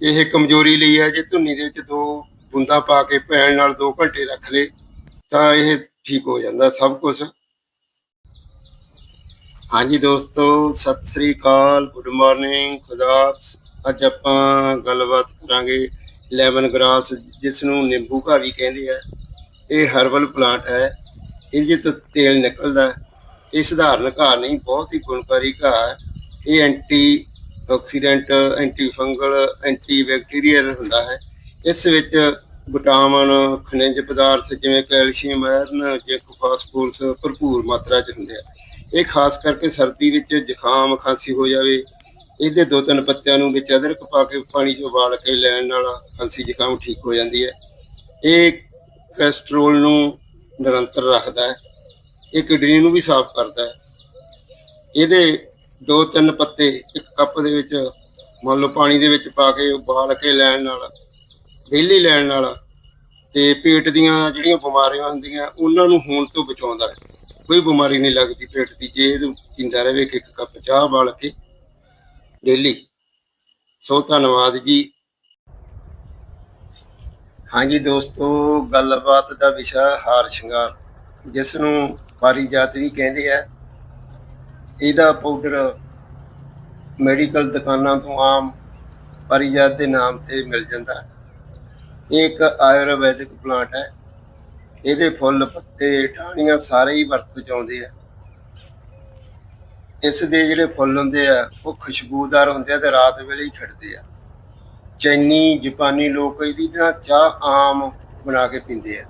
ਇਹ ਕਮਜ਼ੋਰੀ ਲਈ ਹੈ ਜੇ ਧੁੰਨੀ ਦੇ ਵਿੱਚ ਦੋ ਬੂੰਦਾਂ ਪਾ ਕੇ ਪੈਣ ਨਾਲ 2 ਘੰਟੇ ਰੱਖ ਲੇ, ਤਾਂ ਇਹ ਠੀਕ ਹੋ ਜਾਂਦਾ ਸਭ ਕੁਝ ਹਾਂਜੀ ਦੋਸਤੋ, ਸਤਿ ਸ੍ਰੀ ਅਕਾਲ, ਗੁੱਡ ਮਾਰਨਿੰਗ, ਖੁਦਾ ਅੱਜ ਆਪਾਂ ਗੱਲਬਾਤ ਕਰਾਂਗੇ ਲੈਮਨ ਗ੍ਰਾਸ ਜਿਸ ਨੂੰ ਨਿੰਬੂ ਘਾ ਵੀ ਕਹਿੰਦੇ ਆ, ਇਹ ਹਰਬਲ ਪਲਾਂਟ ਹੈ। ਇਹਦੇ ਤੋਂ ਤੇਲ ਨਿਕਲਦਾ ਇਹ ਸਧਾਰਨ ਘਾਹ ਨਹੀਂ, ਬਹੁਤ ਹੀ ਗੁਣਕਾਰੀ ਘਾਹ ਹੈ। ਇਹ anti oxidant anti fungal anti bacterial ਹੁੰਦਾ ਹੈ। ਇਸ ਵਿੱਚ ਵਿਟਾਮਿਨ, ਖਣਿਜ ਪਦਾਰਥ ਜਿਵੇਂ ਕੈਲਸ਼ੀਅਮ ਆਇਰਨ ਜ਼ਿੰਕ, ਫਾਸਫੋਰਸ ਭਰਪੂਰ ਮਾਤਰਾ 'ਚ ਹੁੰਦੇ ਆ। ਇਹ ਖਾਸ ਕਰਕੇ ਸਰਦੀ ਵਿੱਚ ਜ਼ੁਕਾਮ ਖਾਂਸੀ ਹੋ ਜਾਵੇ ਇਹਦੇ ਦੋ ਤਿੰਨ ਪੱਤਿਆਂ ਨੂੰ ਵਿੱਚ ਅਦਰਕ ਪਾ ਕੇ, ਪਾਣੀ 'ਚ ਉਬਾਲ ਕੇ ਲੈਣ ਨਾਲ ਖਾਂਸੀ ਜ਼ੁਕਾਮ ਠੀਕ ਹੋ ਜਾਂਦੀ ਹੈ। ਇਹ ਕੋਲੇਸਟ੍ਰੋਲ ਨੂੰ ਨਿਰੰਤਰ ਰੱਖਦਾ ਹੈ। ਇਹ ਕਿਡਨੀ ਨੂੰ ਵੀ ਸਾਫ਼ ਕਰਦਾ ਹੈ। ਇਹਦੇ ਦੋ ਤਿੰਨ ਪੱਤੇ ਇੱਕ ਕੱਪ ਦੇ ਵਿੱਚ ਮੰਨ ਲਓ ਪਾਣੀ ਦੇ ਵਿੱਚ ਪਾ ਕੇ ਉਬਾਲ ਕੇ ਲੈਣ ਨਾਲ ਡੇਲੀ ਲੈਣ ਨਾਲ ਤੇ ਪੇਟ ਦੀਆਂ ਜਿਹੜੀਆਂ ਬਿਮਾਰੀਆਂ ਹੁੰਦੀਆਂ, ਉਹਨਾਂ ਨੂੰ ਹੋਣ ਤੋਂ ਬਚਾਉਂਦਾ ਹੈ। ਕੋਈ ਬਿਮਾਰੀ ਨਹੀਂ ਲੱਗਦੀ ਪੇਟ ਦੀ, ਜੇ ਇਹਨੂੰ ਪੀਂਦਾ ਰਹੇ ਇੱਕ ਇੱਕ ਕੱਪ ਚਾਹ ਬਾਲ ਕੇ ਡੇਲੀ। ਸੋ ਧੰਨਵਾਦ ਜੀ। ਹਾਂਜੀ ਦੋਸਤੋ, ਗੱਲਬਾਤ ਦਾ ਵਿਸ਼ਾ ਹਾਰ ਸ਼ਿੰਗਾਰ ਜਿਸ ਨੂੰ ਪਾਰੀਜਾਤ ਵੀ ਕਹਿੰਦੇ ਆ। ਇਹਦਾ ਪਾਊਡਰ ਮੈਡੀਕਲ ਦੁਕਾਨਾਂ ਤੋਂ ਆਮ ਪਾਰੀਜਾਤ ਦੇ ਨਾਮ ਤੇ ਮਿਲ ਜਾਂਦਾ। ਇਹ ਇੱਕ ਆਯੁਰਵੈਦਿਕ ਪਲਾਂਟ ਹੈ। ਇਹਦੇ ਫੁੱਲ, ਪੱਤੇ, ਟਾਹਣੀਆਂ ਸਾਰੇ ਹੀ ਵਰਤ ਚ ਆਉਂਦੇ ਆ। ਇਸ ਦੇ ਜਿਹੜੇ ਫੁੱਲ ਹੁੰਦੇ ਆ, ਉਹ ਖੁਸ਼ਬੂਦਾਰ ਹੁੰਦੇ ਆ ਤੇ ਰਾਤ ਵੇਲੇ ਹੀ ਖਿੜਦੇ ਆ। ਚੈਨੀ, ਜਾਪਾਨੀ ਲੋਕ ਇਹਦੀ ਨਾ ਚਾਹ ਆਮ ਬਣਾ ਕੇ ਪੀਂਦੇ ਆ।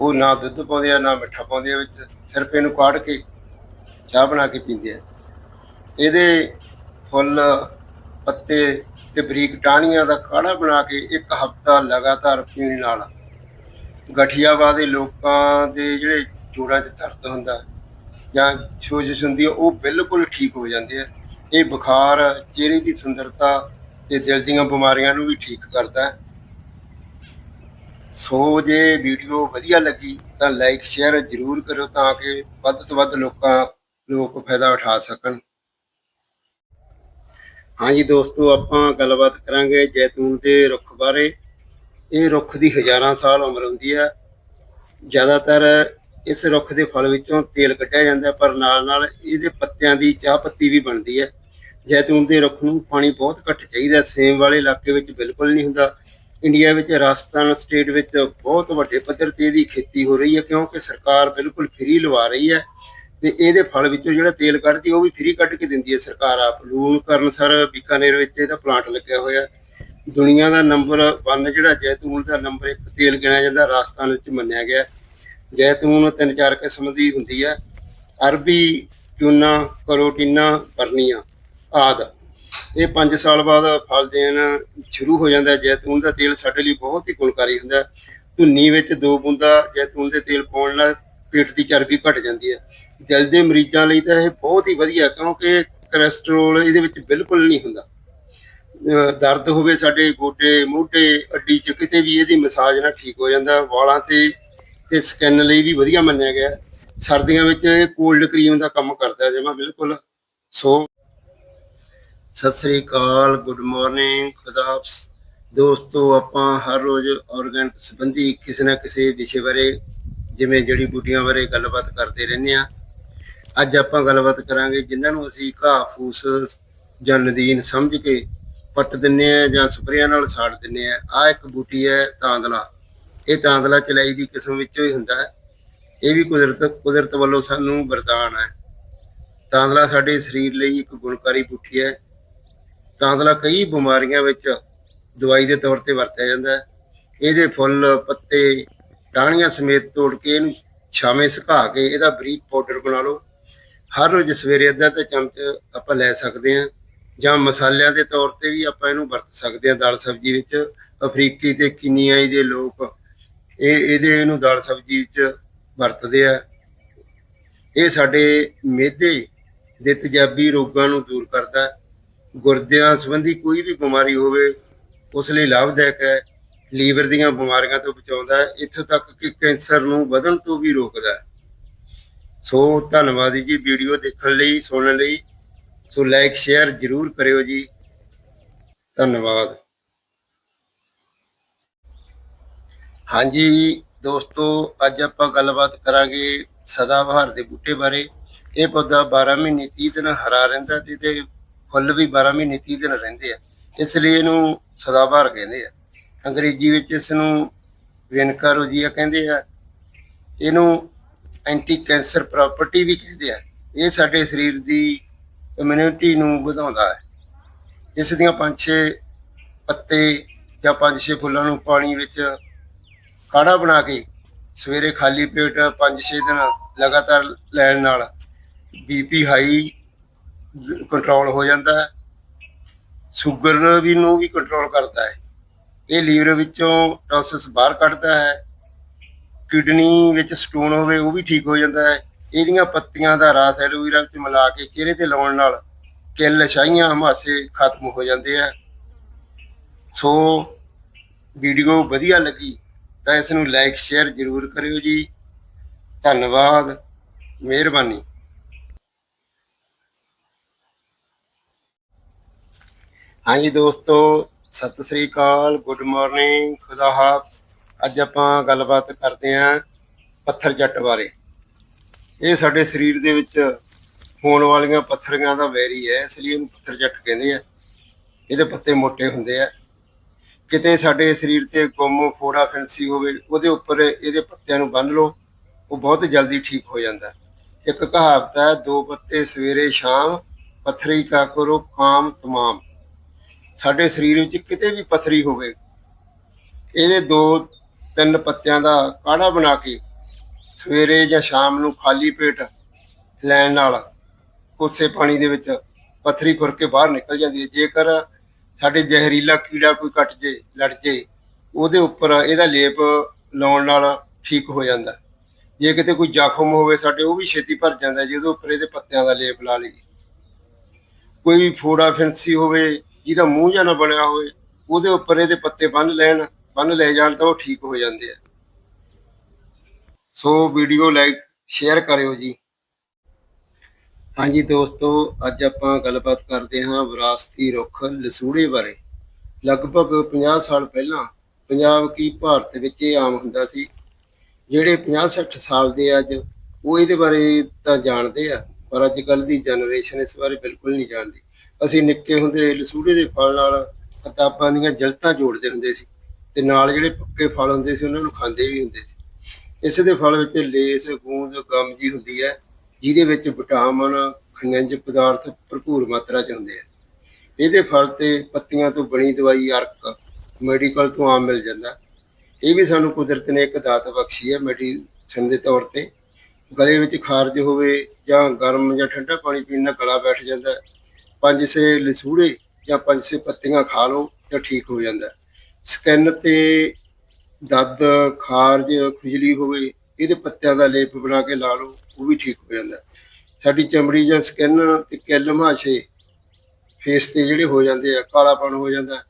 ਉਹ ਨਾ ਦੁੱਧ ਪਾਉਂਦੇ ਆ, ਨਾ ਮਿੱਠਾ ਪਾਉਂਦੇ ਆ ਵਿੱਚ, ਸਿਰਫ ਇਹਨੂੰ ਕਾੜ ਕੇ ਚਾਹ ਬਣਾ ਕੇ ਪੀਂਦੇ ਆ। ਇਹਦੇ ਫੁੱਲ, ਪੱਤੇ ਤੇ ਬਰੀਕ ਟਾਹਣੀਆਂ ਦਾ ਕਾੜਾ ਬਣਾ ਕੇ ਇੱਕ ਹਫ਼ਤਾ ਲਗਾਤਾਰ ਪੀਣ ਨਾਲ ਗਠੀਆਵਾ ਦੇ ਲੋਕਾਂ ਦੇ ਜਿਹੜੇ ਜੋੜਾਂ 'ਚ ਦਰਦ ਹੁੰਦਾ ਜਾਂ ਸੋਜ਼ਿਸ਼ ਹੁੰਦੀ ਆ, ਉਹ ਬਿਲਕੁਲ ਠੀਕ ਹੋ ਜਾਂਦੇ ਆ। ਇਹ ਬੁਖਾਰ, ਚਿਹਰੇ ਦੀ ਸੁੰਦਰਤਾ ਤੇ ਦਿਲ ਦੀਆਂ ਬਿਮਾਰੀਆਂ ਨੂੰ ਵੀ ਠੀਕ ਕਰਦਾ ਹੈ। ਸੋ ਜੇ ਵੀਡੀਓ ਵਧੀਆ ਲੱਗੀ, ਤਾਂ ਲਾਈਕ, ਸ਼ੇਅਰ ਜ਼ਰੂਰ ਕਰੋ ਤਾਂ ਕਿ ਵੱਧ ਤੋਂ ਵੱਧ ਲੋਕਾਂ, ਲੋਕ ਫਾਇਦਾ ਉਠਾ ਸਕਣ। ਹਾਂਜੀ ਦੋਸਤੋ, ਆਪਾਂ ਗੱਲਬਾਤ ਕਰਾਂਗੇ ਜੈਤੂਨ ਦੇ ਰੁੱਖ ਬਾਰੇ। ਇਹ ਰੁੱਖ ਦੀ ਹਜ਼ਾਰਾਂ ਸਾਲ ਉਮਰ ਹੁੰਦੀ ਹੈ। ਜ਼ਿਆਦਾਤਰ ਇਸ ਰੁੱਖ ਦੇ ਫਲ ਵਿੱਚੋਂ ਤੇਲ ਕੱਢਿਆ ਜਾਂਦਾ ਪਰ ਨਾਲ ਨਾਲ ਇਹਦੇ ਪੱਤਿਆਂ ਦੀ ਚਾਹ ਪੱਤੀ ਵੀ ਬਣਦੀ ਹੈ। ਜੈਤੂਨ ਦੇ ਰੁੱਖ ਨੂੰ ਪਾਣੀ ਬਹੁਤ ਘੱਟ ਚਾਹੀਦਾ ਸੇਮ ਵਾਲੇ ਇਲਾਕੇ ਵਿੱਚ ਬਿਲਕੁਲ ਨਹੀਂ ਹੁੰਦਾ। ਇੰਡੀਆ ਵਿੱਚ ਰਾਜਸਥਾਨ ਸਟੇਟ ਵਿੱਚ ਬਹੁਤ ਵੱਡੇ ਪੱਧਰ ਤੇ ਇਹਦੀ ਖੇਤੀ ਹੋ ਰਹੀ ਹੈ, ਕਿਉਂਕਿ ਸਰਕਾਰ ਬਿਲਕੁਲ ਫ੍ਰੀ ਲਵਾ ਰਹੀ ਹੈ ਤੇ ਇਹਦੇ ਫਲ ਵਿੱਚੋਂ ਜਿਹੜਾ ਤੇਲ ਕੱਢਦੀ ਉਹ ਵੀ ਫ੍ਰੀ ਕੱਢ ਕੇ ਦਿੰਦੀ ਹੈ ਸਰਕਾਰ ਆਪ। ਲੂਣ ਕਰਨ ਸਰ ਬੀਕਾਨੇਰ ਵਿੱਚ ਇਹਦਾ ਪਲਾਂਟ ਲੱਗਿਆ ਹੋਇਆ। ਦੁਨੀਆ ਦਾ ਨੰਬਰ 1 ਜਿਹੜਾ ਜੈਤੂਨ ਦਾ ਨੰਬਰ 1 ਤੇਲ ਗਿਣਿਆ ਜਾਂਦਾ, ਰਾਜਸਥਾਨ ਵਿੱਚ ਮੰਨਿਆ ਗਿਆ। ਜੈਤੂਨ ਤਿੰਨ ਚਾਰ ਕਿਸਮ ਦੀ ਹੁੰਦੀ ਹੈ। ਅਰਬੀ, ਚੂਨਾ, ਕਰੋਟੀਨਾ, ਵਰਨੀਆਂ ਆਦ। ਇਹ 5 ਸਾਲ ਬਾਅਦ ਫਲ ਦੇਣ ਸ਼ੁਰੂ ਹੋ ਜਾਂਦਾ ਜੈਤੂਨ ਦਾ ਤੇਲ ਸਾਡੇ ਲਈ ਬਹੁਤ ਹੀ ਗੁਣਕਾਰੀ ਹੁੰਦਾ ਧੁੰਨੀ ਵਿੱਚ ਦੋ ਬੂੰਦਾ ਜੈਤੂਨ ਦੇ ਤੇਲ ਪਾਉਣ ਨਾਲ ਪੇਟ ਦੀ ਚਰਬੀ ਘਟ ਜਾਂਦੀ ਹੈ। ਦਿਲ ਦੇ ਮਰੀਜ਼ਾਂ ਲਈ ਤਾਂ ਇਹ ਬਹੁਤ ਹੀ ਵਧੀਆ, ਕਿਉਂਕਿ ਕੋਲੇਸਟ੍ਰੋਲ ਇਹਦੇ ਵਿੱਚ ਬਿਲਕੁਲ ਨਹੀਂ ਹੁੰਦਾ। ਅਹ ਦਰਦ ਹੋਵੇ ਸਾਡੇ ਗੋਡੇ, ਮੋਢੇ, ਅੱਡੀ ਚ ਕਿਤੇ ਵੀ ਇਹਦੀ ਮਸਾਜ ਨਾਲ ਠੀਕ ਹੋ ਜਾਂਦਾ। ਵਾਲਾਂ ਤੇ ਤੇ ਸਕਿਨ ਲਈ ਵੀ ਵਧੀਆ ਮੰਨਿਆ ਗਿਆ। ਸਰਦੀਆਂ ਵਿੱਚ ਇਹ ਕੋਲਡ ਕਰੀਮ ਦਾ ਕੰਮ ਕਰਦਾ ਹੈ ਬਿਲਕੁਲ। ਸੋ, ਸਤਿ ਸ੍ਰੀ ਅਕਾਲ ਗੁੱਡ ਮਾਰਨਿੰਗ ਖੁਦਾ ਦੋਸਤੋ, ਆਪਾਂ ਹਰ ਰੋਜ਼ ਆਰਗੈਨਿਕ ਸੰਬੰਧੀ ਕਿਸੇ ਨਾ ਕਿਸੇ ਵਿਸ਼ੇ ਬਾਰੇ, ਜਿਵੇਂ ਜੜੀ ਬੂਟੀਆਂ ਬਾਰੇ ਗੱਲਬਾਤ ਕਰਦੇ ਰਹਿੰਦੇ ਆ ਅੱਜ ਆਪਾਂ ਗੱਲਬਾਤ ਕਰਾਂਗੇ ਜਿਨ੍ਹਾਂ ਨੂੰ ਅਸੀਂ ਘਾਹ, ਫੂਸ ਜਾਂ ਨਦੀਨ ਸਮਝ ਕੇ ਪੱਟ ਦਿੰਨੇ ਆ ਜਾਂ ਸਪਰੇਆਂ ਨਾਲ ਸਾੜ ਦਿੰਨੇ ਆ ਆ ਇੱਕ ਬੂਟੀ ਹੈ ਤਾਂਦਲਾ। ਇਹ ਤਾਂਦਲਾ ਚਲਾਈ ਦੀ ਕਿਸਮ ਵਿੱਚੋਂ ਹੀ ਹੁੰਦਾ ਹੈ। ਇਹ ਵੀ ਕੁਦਰਤ ਕੁਦਰਤ ਵੱਲੋਂ ਸਾਨੂੰ ਵਰਦਾਨ ਹੈ। ਤਾਂਦਲਾ ਸਾਡੇ ਸਰੀਰ ਲਈ ਇੱਕ ਗੁਣਕਾਰੀ ਬੂਟੀ ਹੈ। ਤਾਂਦਲਾ ਕਈ ਬਿਮਾਰੀਆਂ ਵਿੱਚ ਦਵਾਈ ਦੇ ਤੌਰ ਤੇ ਵਰਤਿਆ ਜਾਂਦਾ ਹੈ। ਇਹਦੇ ਫੁੱਲ, ਪੱਤੇ, ਟਾਹਣੀਆਂ ਸਮੇਤ ਤੋੜ ਕੇ ਇਹਨੂੰ ਛਾਵੇਂ ਸੁਕਾ ਕੇ ਇਹਦਾ ਬਰੀਕ ਪਾਊਡਰ ਬਣਾ ਲਓ। ਹਰ ਰੋਜ਼ ਸਵੇਰੇ ਅੱਧਾ ਤੇ ਚਮਚ ਆਪਾਂ ਲੈ ਸਕਦੇ ਹਾਂ। ਜਾਂ ਮਸਾਲਿਆਂ ਦੇ ਤੌਰ ਤੇ ਵੀ ਆਪਾਂ ਇਹਨੂੰ ਵਰਤ ਸਕਦੇ ਹਾਂ ਦਾਲ ਸਬਜ਼ੀ ਵਿੱਚ। ਅਫਰੀਕੀ ਤੇ ਕੀਨੀਆਈ ਦੇ ਲੋਕ ਇਹ ਇਹਦੇ ਇਹਨੂੰ ਦਾਲ ਸਬਜ਼ੀ ਵਿੱਚ ਵਰਤਦੇ ਆ। ਇਹ ਸਾਡੇ ਮਿਹਦੇ ਦੇ ਤੇਜ਼ਾਬੀ ਰੋਗਾਂ ਨੂੰ ਦੂਰ ਕਰਦਾ ਗੁਰਦਿਆਂ ਸੰਬੰਧੀ ਕੋਈ ਵੀ ਬਿਮਾਰੀ ਹੋਵੇ, ਉਸ ਲਈ ਲਾਭਦਾਇਕ ਹੈ। ਲੀਵਰ ਦੀਆਂ ਬਿਮਾਰੀਆਂ ਤੋਂ ਬਚਾਉਂਦਾ ਇੱਥੋਂ ਤੱਕ ਕਿ ਕੈਂਸਰ ਨੂੰ ਵਧਣ ਤੋਂ ਵੀ ਰੋਕਦਾ ਸੋ ਧੰਨਵਾਦ ਜੀ ਵੀਡੀਓ ਦੇਖਣ ਲਈ, ਸੁਣਨ ਲਈ। ਸੋ ਲਾਈਕ, ਸ਼ੇਅਰ ਜਰੂਰ ਕਰਿਓ ਜੀ। ਧੰਨਵਾਦ। ਹਾਂਜੀ ਦੋਸਤੋ, ਅੱਜ ਆਪਾਂ ਗੱਲਬਾਤ ਕਰਾਂਗੇ ਸਦਾਬਹਾਰ ਦੇ ਬੂਟੇ ਬਾਰੇ। ਇਹ ਪੌਦਾ 12 ਮਹੀਨੇ 30 ਦਿਨ ਹਰਾ ਰਹਿੰਦਾ ਤੇ ਤੇ ਫੁੱਲ ਵੀ 12 ਮਹੀਨੇ 30 ਦਿਨ ਰਹਿੰਦੇ ਆ। ਇਸ ਲਈ ਇਹਨੂੰ ਸਦਾਬਹਾਰ ਕਹਿੰਦੇ ਆ। ਅੰਗਰੇਜ਼ੀ ਵਿੱਚ ਇਸ ਨੂੰ ਵਿਨਕਾ ਰੋਜੀਆ ਕਹਿੰਦੇ ਆ। ਇਹਨੂੰ ਐਂਟੀ ਕੈਂਸਰ ਪ੍ਰਾਪਰਟੀ ਵੀ ਕਹਿੰਦੇ ਆ। ਇਹ ਸਾਡੇ ਸਰੀਰ ਦੀ ਇਮਿਊਨਿਟੀ ਨੂੰ ਵਧਾਉਂਦਾ ਹੈ। ਇਸ ਦੀਆਂ ਪੰਜ ਛੇ ਪੱਤੇ ਜਾਂ ਪੰਜ ਛੇ ਫੁੱਲਾਂ ਨੂੰ ਪਾਣੀ ਵਿੱਚ ਕਾੜਾ ਬਣਾ ਕੇ ਸਵੇਰੇ ਖਾਲੀ ਪੇਟ 5-6 ਦਿਨ ਲਗਾਤਾਰ ਲੈਣ ਨਾਲ ਬੀਪੀ ਹਾਈ ਕੰਟਰੋਲ ਹੋ ਜਾਂਦਾ ਹੈ। ਸ਼ੂਗਰ ਵੀ ਨੂੰ ਵੀ ਕੰਟਰੋਲ ਕਰਦਾ ਹੈ। ਇਹ ਲੀਵਰ ਵਿੱਚੋਂ ਟੌਕਸਿਸ ਬਾਹਰ ਕੱਢਦਾ ਹੈ। ਕਿਡਨੀ ਵਿੱਚ ਸਟੋਨ ਹੋਵੇ, ਉਹ ਵੀ ਠੀਕ ਹੋ ਜਾਂਦਾ ਹੈ। ਇਹਦੀਆਂ ਪੱਤੀਆਂ ਦਾ ਰਸ ਐਲੋਵੇਰਾ ਵਿੱਚ ਮਿਲਾ ਕੇ ਚਿਹਰੇ ਤੇ ਲਾਉਣ ਨਾਲ ਕਿੱਲ ਛਾਈਆਂ, ਹਮਾਸੇ ਖਤਮ ਹੋ ਜਾਂਦੇ ਆ। ਸੋ ਵੀਡੀਓ ਵਧੀਆ ਲੱਗੀ। ਤਾਂ ਇਸ ਨੂੰ ਲਾਈਕ ਸ਼ੇਅਰ ਜ਼ਰੂਰ ਕਰਿਓ ਜੀ। ਧੰਨਵਾਦ, ਮਿਹਰਬਾਨੀ। ਹਾਂਜੀ ਦੋਸਤੋ, ਸਤਿ ਸ੍ਰੀ ਅਕਾਲ ਗੁੱਡ ਮਾਰਨਿੰਗ ਖੁਦਾ ਹਾਫਿਜ਼। ਅੱਜ ਆਪਾਂ ਗੱਲਬਾਤ ਕਰਦੇ ਆਂ ਪੱਥਰ ਜੱਟ ਬਾਰੇ। ਇਹ ਸਾਡੇ ਸਰੀਰ ਦੇ ਵਿੱਚ ਹੋਣ ਵਾਲੀਆਂ ਪੱਥਰੀਆਂ ਦਾ ਵੈਰੀ ਹੈ, ਇਸ ਲਈ ਇਹਨੂੰ ਪੱਥਰ ਜੱਟ ਕਹਿੰਦੇ ਆ। ਇਹਦੇ ਪੱਤੇ ਮੋٹے ਹੁੰਦੇ ਆ। ਕਿਤੇ ਸਾਡੇ ਸਰੀਰ ਤੇ ਗੁੰਮ, ਫੋੜਾ ਫਿੰਸੀ ਹੋਵੇ, ਉਹਦੇ ਉੱਪਰ ਇਹਦੇ ਪੱਤਿਆਂ ਨੂੰ ਬੰਨ ਲਓ, ਉਹ ਬਹੁਤ ਜਲਦੀ ਠੀਕ ਹੋ ਜਾਂਦਾ। ਇੱਕ ਕਹਾਵਤ ਹੈ, ਦੋ ਪੱਤੇ ਸਵੇਰੇ ਸ਼ਾਮ, ਪੱਥਰੀ ਕਾ ਕਰੋ ਕਾਮ ਤਮਾਮ। ਸਾਡੇ ਸਰੀਰ ਵਿੱਚ ਕਿਤੇ ਵੀ ਪੱਥਰੀ ਹੋਵੇ, ਇਹਦੇ ਦੋ, ਤਿੰਨ ਪੱਤਿਆਂ ਦਾ ਕਾੜਾ ਬਣਾ ਕੇ ਸਵੇਰੇ ਜਾਂ ਸ਼ਾਮ ਨੂੰ ਖਾਲੀ ਪੇਟ ਲੈਣ ਨਾਲ ਕੋਸੇ ਪਾਣੀ ਦੇ ਵਿੱਚ ਪੱਥਰੀ ਖੁਰ ਕੇ ਬਾਹਰ ਨਿਕਲ ਜਾਂਦੀ ਹੈ। ਜੇਕਰ ਸਾਡੇ ਜ਼ਹਿਰੀਲਾ ਕੀੜਾ ਕੋਈ ਕੱਟ ਜੇ, ਲੜ ਜੇ, ਉਹਦੇ ਉੱਪਰ ਇਹਦਾ ਲੇਪ ਲਾਉਣ ਨਾਲ ਠੀਕ ਹੋ ਜਾਂਦਾ। ਜੇ ਕਿਤੇ ਕੋਈ ਜ਼ਖਮ ਹੋਵੇ ਸਾਡੇ, ਉਹ ਵੀ ਛੇਤੀ ਭਰ ਜਾਂਦਾ ਜਿਹਦੇ ਉੱਪਰ ਇਹਦੇ ਪੱਤਿਆਂ ਦਾ ਲੇਪ ਲਾ ਲਈਏ। ਕੋਈ ਫੋੜਾ ਫਿੰਸੀ ਹੋਵੇ, ਜਿਹਦਾ ਮੂੰਹ ਜਾਂ ਨਾ ਬਣਿਆ ਹੋਵੇ, ਉਹਦੇ ਉੱਪਰ ਇਹਦੇ ਪੱਤੇ ਬੰਨ ਲੈਣ ਬੰਨ ਲੈ ਜਾਣ ਤਾਂ ਉਹ ਠੀਕ ਹੋ ਜਾਂਦੇ ਆ। ਸੋ ਵੀਡੀਓ ਲਾਈਕ, ਸ਼ੇਅਰ ਕਰਿਓ ਜੀ। ਹਾਂਜੀ ਦੋਸਤੋ, ਅੱਜ ਆਪਾਂ ਗੱਲਬਾਤ ਕਰਦੇ ਹਾਂ ਵਿਰਾਸਤੀ ਰੁੱਖ ਲਸੂੜੇ ਬਾਰੇ। ਲਗਭਗ 50 ਸਾਲ ਪਹਿਲਾਂ ਪੰਜਾਬ ਕੀ ਭਾਰਤ ਵਿੱਚ ਇਹ ਆਮ ਹੁੰਦਾ ਸੀ। ਜਿਹੜੇ 50-60 ਸਾਲ ਦੇ ਅੱਜ, ਉਹ ਇਹਦੇ ਬਾਰੇ ਤਾਂ ਜਾਣਦੇ ਆ, ਪਰ ਅੱਜ ਕੱਲ ਦੀ ਜਨਰੇਸ਼ਨ ਇਸ ਬਾਰੇ ਬਿਲਕੁਲ ਨਹੀਂ ਜਾਣਦੀ। ਅਸੀਂ ਨਿੱਕੇ ਹੁੰਦੇ ਲਸੂੜੇ ਦੇ ਫਲ ਨਾਲ ਕਿਤਾਬਾਂ ਦੀਆਂ ਜਲਤਾਂ ਜੋੜਦੇ ਹੁੰਦੇ ਸੀ ਤੇ ਨਾਲ ਜਿਹੜੇ ਪੱਕੇ ਫਲ ਹੁੰਦੇ ਸੀ, ਉਹਨਾਂ ਨੂੰ ਖਾਂਦੇ ਵੀ ਹੁੰਦੇ ਸੀ। ਇਸ ਦੇ ਫਲ ਵਿੱਚ ਲੇਸ, ਗੂੰਦ ਗਮ ਜੀ ਹੁੰਦੀ ਹੈ। ਜਿਹਦੇ ਵਿੱਚ ਵਿਟਾਮਿਨ, ਖਣਿਜ ਪਦਾਰਥ ਭਰਪੂਰ ਮਾਤਰਾ 'ਚ ਹੁੰਦੇ ਆ। ਇਹਦੇ ਫਲ ਤੇ ਪੱਤੀਆਂ ਤੋਂ ਬਣੀ ਦਵਾਈ ਅਰਕ ਮੈਡੀਕਲ ਤੋਂ ਆਮ ਮਿਲ ਜਾਂਦਾ। ਇਹ ਵੀ ਸਾਨੂੰ ਕੁਦਰਤ ਨੇ ਇੱਕ ਦਾਤ ਬਖਸ਼ੀ ਹੈ ਮੈਡੀਸਨ ਦੇ ਤੌਰ ਤੇ। ਗਲੇ ਵਿੱਚ ਖਾਰਜ ਹੋਵੇ ਜਾਂ ਗਰਮ ਜਾਂ ਠੰਡਾ ਪਾਣੀ ਪੀਣ ਨਾਲ ਗਲਾ ਬੈਠ ਜਾਂਦਾ। ਪੰਜ ਛੇ ਲਸੂੜੇ ਜਾਂ ਪੰਜ ਛੇ ਪੱਤੀਆਂ ਖਾ ਲਓ ਤਾਂ ਠੀਕ ਹੋ ਜਾਂਦਾ। ਸਕਿਨ ਤੇ ਦਰਦ, ਖਾਰਜ, ਖੁਜਲੀ ਹੋਵੇ, ਇਹਦੇ ਪੱਤਿਆਂ ਦਾ ਲੇਪ ਬਣਾ ਕੇ ਲਾ ਲਓ। ਉਹ ਵੀ ਠੀਕ ਹੋ ਜਾਂਦਾ। ਸਾਡੀ ਚਮੜੀ ਜਾਂ ਸਕਿਨ ਤੇ ਕੈਲਮਾਸ਼ੇ ਫੇਸ ਤੇ ਜਿਹੜੇ ਹੋ ਜਾਂਦੇ ਆ, ਕਾਲਾਪਣ ਹੋ ਜਾਂਦਾ।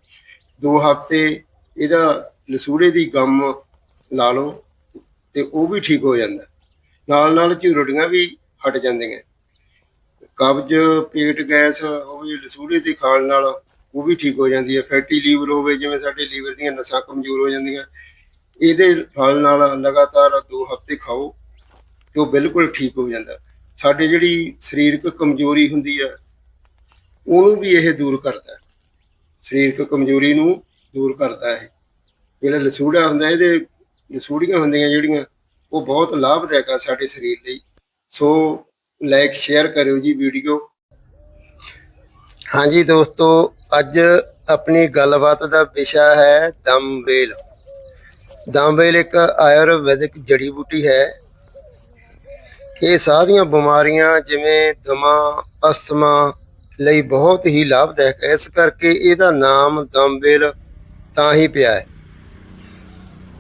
ਦੋ ਹਫ਼ਤੇ ਇਹਦਾ ਲਸੂੜੇ ਦੀ ਗਮ ਲਾ ਲਓ ਤੇ ਉਹ ਵੀ ਠੀਕ ਹੋ ਜਾਂਦਾ। ਨਾਲ ਨਾਲ ਝੁਰੜੀਆਂ ਵੀ ਹਟ ਜਾਂਦੀਆਂ। ਕਬਜ਼, ਪੇਟ ਗੈਸ ਹੋਵੇ ਲਸੂੜੇ ਦੀ ਖਾਣ ਨਾਲ ਉਹ ਵੀ ਠੀਕ ਹੋ ਜਾਂਦੀ ਹੈ ਫੈਟੀ ਲੀਵਰ ਹੋਵੇ, ਜਿਵੇਂ ਸਾਡੇ ਲੀਵਰ ਦੀਆਂ ਨਸਾਂ ਕਮਜ਼ੋਰ ਹੋ ਜਾਂਦੀਆਂ। ਇਹਦੇ ਫਲ ਨਾਲ ਲਗਾਤਾਰ 2 ਹਫ਼ਤੇ ਖਾਓ। ਤੇ ਉਹ ਬਿਲਕੁਲ ਠੀਕ ਹੋ ਜਾਂਦਾ। ਸਾਡੇ ਜਿਹੜੀ ਸਰੀਰਕ ਕਮਜ਼ੋਰੀ ਹੁੰਦੀ ਆ, ਉਹਨੂੰ ਵੀ ਇਹ ਦੂਰ ਕਰਦਾ। ਸਰੀਰਕ ਕਮਜ਼ੋਰੀ ਨੂੰ ਦੂਰ ਕਰਦਾ ਹੈ ਜਿਹੜਾ ਲਸੂੜਾ ਹੁੰਦਾ, ਇਹਦੇ ਲਸੂੜੀਆਂ ਹੁੰਦੀਆਂ ਜਿਹੜੀਆਂ, ਉਹ ਬਹੁਤ ਲਾਭਦਾਇਕ ਆ ਸਾਡੇ ਸਰੀਰ ਲਈ। ਸੋ ਲਾਈਕ ਸ਼ੇਅਰ ਕਰਿਓ ਜੀ ਵੀਡੀਓ। ਹਾਂਜੀ ਦੋਸਤੋ, ਅੱਜ ਆਪਣੀ ਗੱਲਬਾਤ ਦਾ ਵਿਸ਼ਾ ਹੈ ਦਮਬੇਲ ਦਮਬੇਲ ਇੱਕ ਆਯੁਰਵੈਦਿਕ ਜੜੀ ਬੂਟੀ ਹੈ। ਇਹ ਸਾਹ ਦੀਆਂ ਬਿਮਾਰੀਆਂ ਜਿਵੇਂ ਦਮਾ, ਅਸਥਮਾ ਲਈ ਬਹੁਤ ਹੀ ਲਾਭਦਾਇਕ ਹੈ। ਇਸ ਕਰਕੇ ਇਹਦਾ ਨਾਮ ਦਮਬੇਲ ਤਾਂ ਹੀ ਪਿਆ ਹੈ।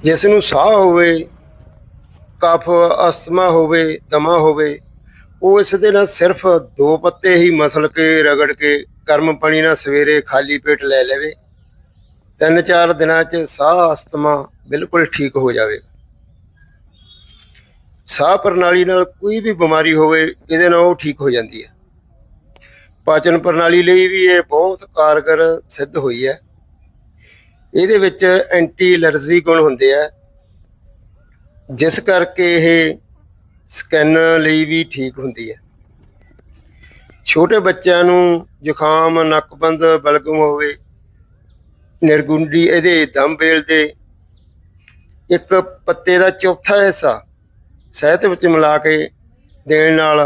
ਜਿਸ ਨੂੰ ਸਾਹ ਹੋਵੇ, ਕਫ, ਅਸਥਮਾ ਹੋਵੇ, ਦਮਾ ਹੋਵੇ, ਉਹ ਇਸ ਦੇ ਨਾਲ ਸਿਰਫ ਦੋ ਪੱਤੇ ਹੀ ਮਸਲ ਕੇ, ਰਗੜ ਕੇ ਗਰਮ ਪਾਣੀ ਨਾਲ ਸਵੇਰੇ ਖਾਲੀ ਪੇਟ ਲੈ ਲਵੇ। ਤਿੰਨ ਚਾਰ ਦਿਨਾਂ 'ਚ ਸਾਹ, ਅਸਥਮਾ ਬਿਲਕੁਲ ਠੀਕ ਹੋ ਜਾਵੇਗਾ। ਸਾਹ ਪ੍ਰਣਾਲੀ ਨਾਲ ਕੋਈ ਵੀ ਬਿਮਾਰੀ ਹੋਵੇ, ਇਹਦੇ ਨਾਲ ਉਹ ਠੀਕ ਹੋ ਜਾਂਦੀ ਹੈ। ਪਾਚਨ ਪ੍ਰਣਾਲੀ ਲਈ ਵੀ ਇਹ ਬਹੁਤ ਕਾਰਗਰ ਸਿੱਧ ਹੋਈ ਹੈ। ਇਹਦੇ ਵਿੱਚ ਐਂਟੀ ਅਲਰਜੀ ਗੁਣ ਹੁੰਦੇ ਆ। ਜਿਸ ਕਰਕੇ ਇਹ ਸਕਿਨ ਲਈ ਵੀ ਠੀਕ ਹੁੰਦੀ ਹੈ। ਛੋਟੇ ਬੱਚਿਆਂ ਨੂੰ ਜ਼ੁਕਾਮ, ਨੱਕਬੰਦ, ਬਲਗਮ ਹੋਵੇ, ਨਿਰਗੁੰਡੀ, ਇਹਦੇ ਦਮ ਵੇਲ ਦੇ ਇੱਕ ਪੱਤੇ ਦਾ ਚੌਥਾ ਹਿੱਸਾ ਸਹਿਤ ਵਿੱਚ ਮਿਲਾ ਕੇ ਦੇਣ ਨਾਲ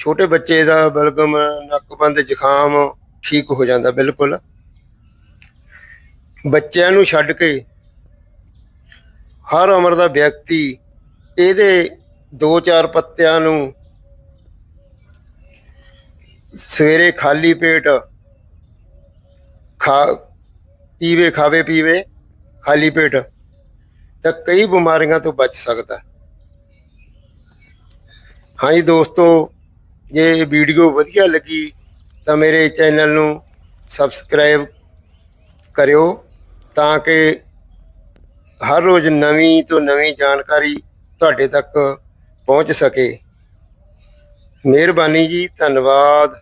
ਛੋਟੇ ਬੱਚੇ ਦਾ ਬਲਗਮ, ਨੱਕਬੰਦ ਜ਼ੁਕਾਮ ਠੀਕ ਹੋ ਜਾਂਦਾ ਬਿਲਕੁਲ। ਬੱਚਿਆਂ ਨੂੰ ਛੱਡ ਕੇ ਹਰ ਉਮਰ ਦਾ ਵਿਅਕਤੀ ਇਹਦੇ ਦੋ ਚਾਰ ਪੱਤਿਆਂ ਨੂੰ ਸਵੇਰੇ ਖਾਲੀ ਪੇਟ ਖਾ, ਪੀਵੇ, ਖਾਵੇ, ਪੀਵੇ, ਖਾਲੀ ਪੇਟ ਤਾਂ ਕਈ ਬਿਮਾਰੀਆਂ ਤੋਂ ਬਚ ਸਕਦਾ। ਹਾਂਜੀ ਦੋਸਤੋ, ਜੇ ਵੀਡੀਓ ਵਧੀਆ ਲੱਗੀ ਤਾਂ ਮੇਰੇ ਚੈਨਲ ਨੂੰ ਸਬਸਕ੍ਰਾਈਬ ਕਰਿਓ ਤਾਂ ਕਿ ਹਰ ਰੋਜ਼ ਨਵੀਂ ਤੋਂ ਨਵੀਂ ਜਾਣਕਾਰੀ ਤੁਹਾਡੇ ਤੱਕ ਪਹੁੰਚ ਸਕੇ। ਮਿਹਰਬਾਨੀ ਜੀ, ਧੰਨਵਾਦ।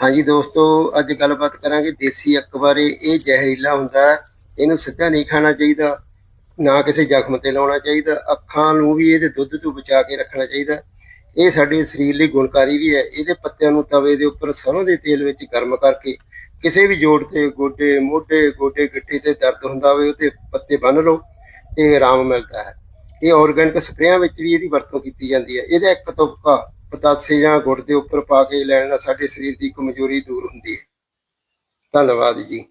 ਹਾਂਜੀ ਦੋਸਤੋ, ਅੱਜ ਗੱਲਬਾਤ ਕਰਾਂਗੇ ਦੇਸੀ ਅੱਕ ਬਾਰੇ। ਇਹ ਜ਼ਹਿਰੀਲਾ ਹੁੰਦਾ ਹੈ ਇਹਨੂੰ ਸਿੱਧਾ ਨਹੀਂ ਖਾਣਾ ਚਾਹੀਦਾ, ਨਾ ਕਿਸੇ ਜ਼ਖਮ ਤੇ ਲਾਉਣਾ ਚਾਹੀਦਾ, ਅੱਖਾਂ ਨੂੰ ਵੀ ਇਹਦੇ ਦੁੱਧ ਤੋਂ ਬਚਾ ਕੇ ਰੱਖਣਾ ਚਾਹੀਦਾ। ਇਹ ਸਾਡੇ ਸਰੀਰ ਲਈ ਗੁਣਕਾਰੀ ਵੀ ਹੈ। ਇਹਦੇ ਪੱਤਿਆਂ ਨੂੰ ਤਵੇ ਦੇ ਉੱਪਰ ਸਰੋਂ ਦੇ ਤੇਲ ਵਿੱਚ ਗਰਮ ਕਰਕੇ ਕਿਸੇ ਵੀ ਜੋੜ ਤੇ ਗੋਡੇ, ਮੋਢੇ, ਗੋਡੇ ਗਿੱਟੇ ਤੇ ਦਰਦ ਹੁੰਦਾ ਹੋਵੇ, ਉਹਦੇ ਪੱਤੇ ਬੰਨ ਲਓ ਤੇ ਆਰਾਮ ਮਿਲਦਾ ਹੈ। ਇਹ ਆਰਗੈਨਿਕ ਸਪਰੇਆਂ ਵਿੱਚ ਵੀ ਇਹਦੀ ਵਰਤੋਂ ਕੀਤੀ ਜਾਂਦੀ ਹੈ। ਇਹਦਾ ਇੱਕ ਤੁਪਕਾ ਪਤਾਸੇ ਜਾਂ ਗੁੜ ਦੇ ਉੱਪਰ ਪਾ ਕੇ ਲੈਣ ਨਾਲ ਸਾਡੇ ਸਰੀਰ ਦੀ ਕਮਜ਼ੋਰੀ ਦੂਰ ਹੁੰਦੀ ਹੈ। ਧੰਨਵਾਦ ਜੀ।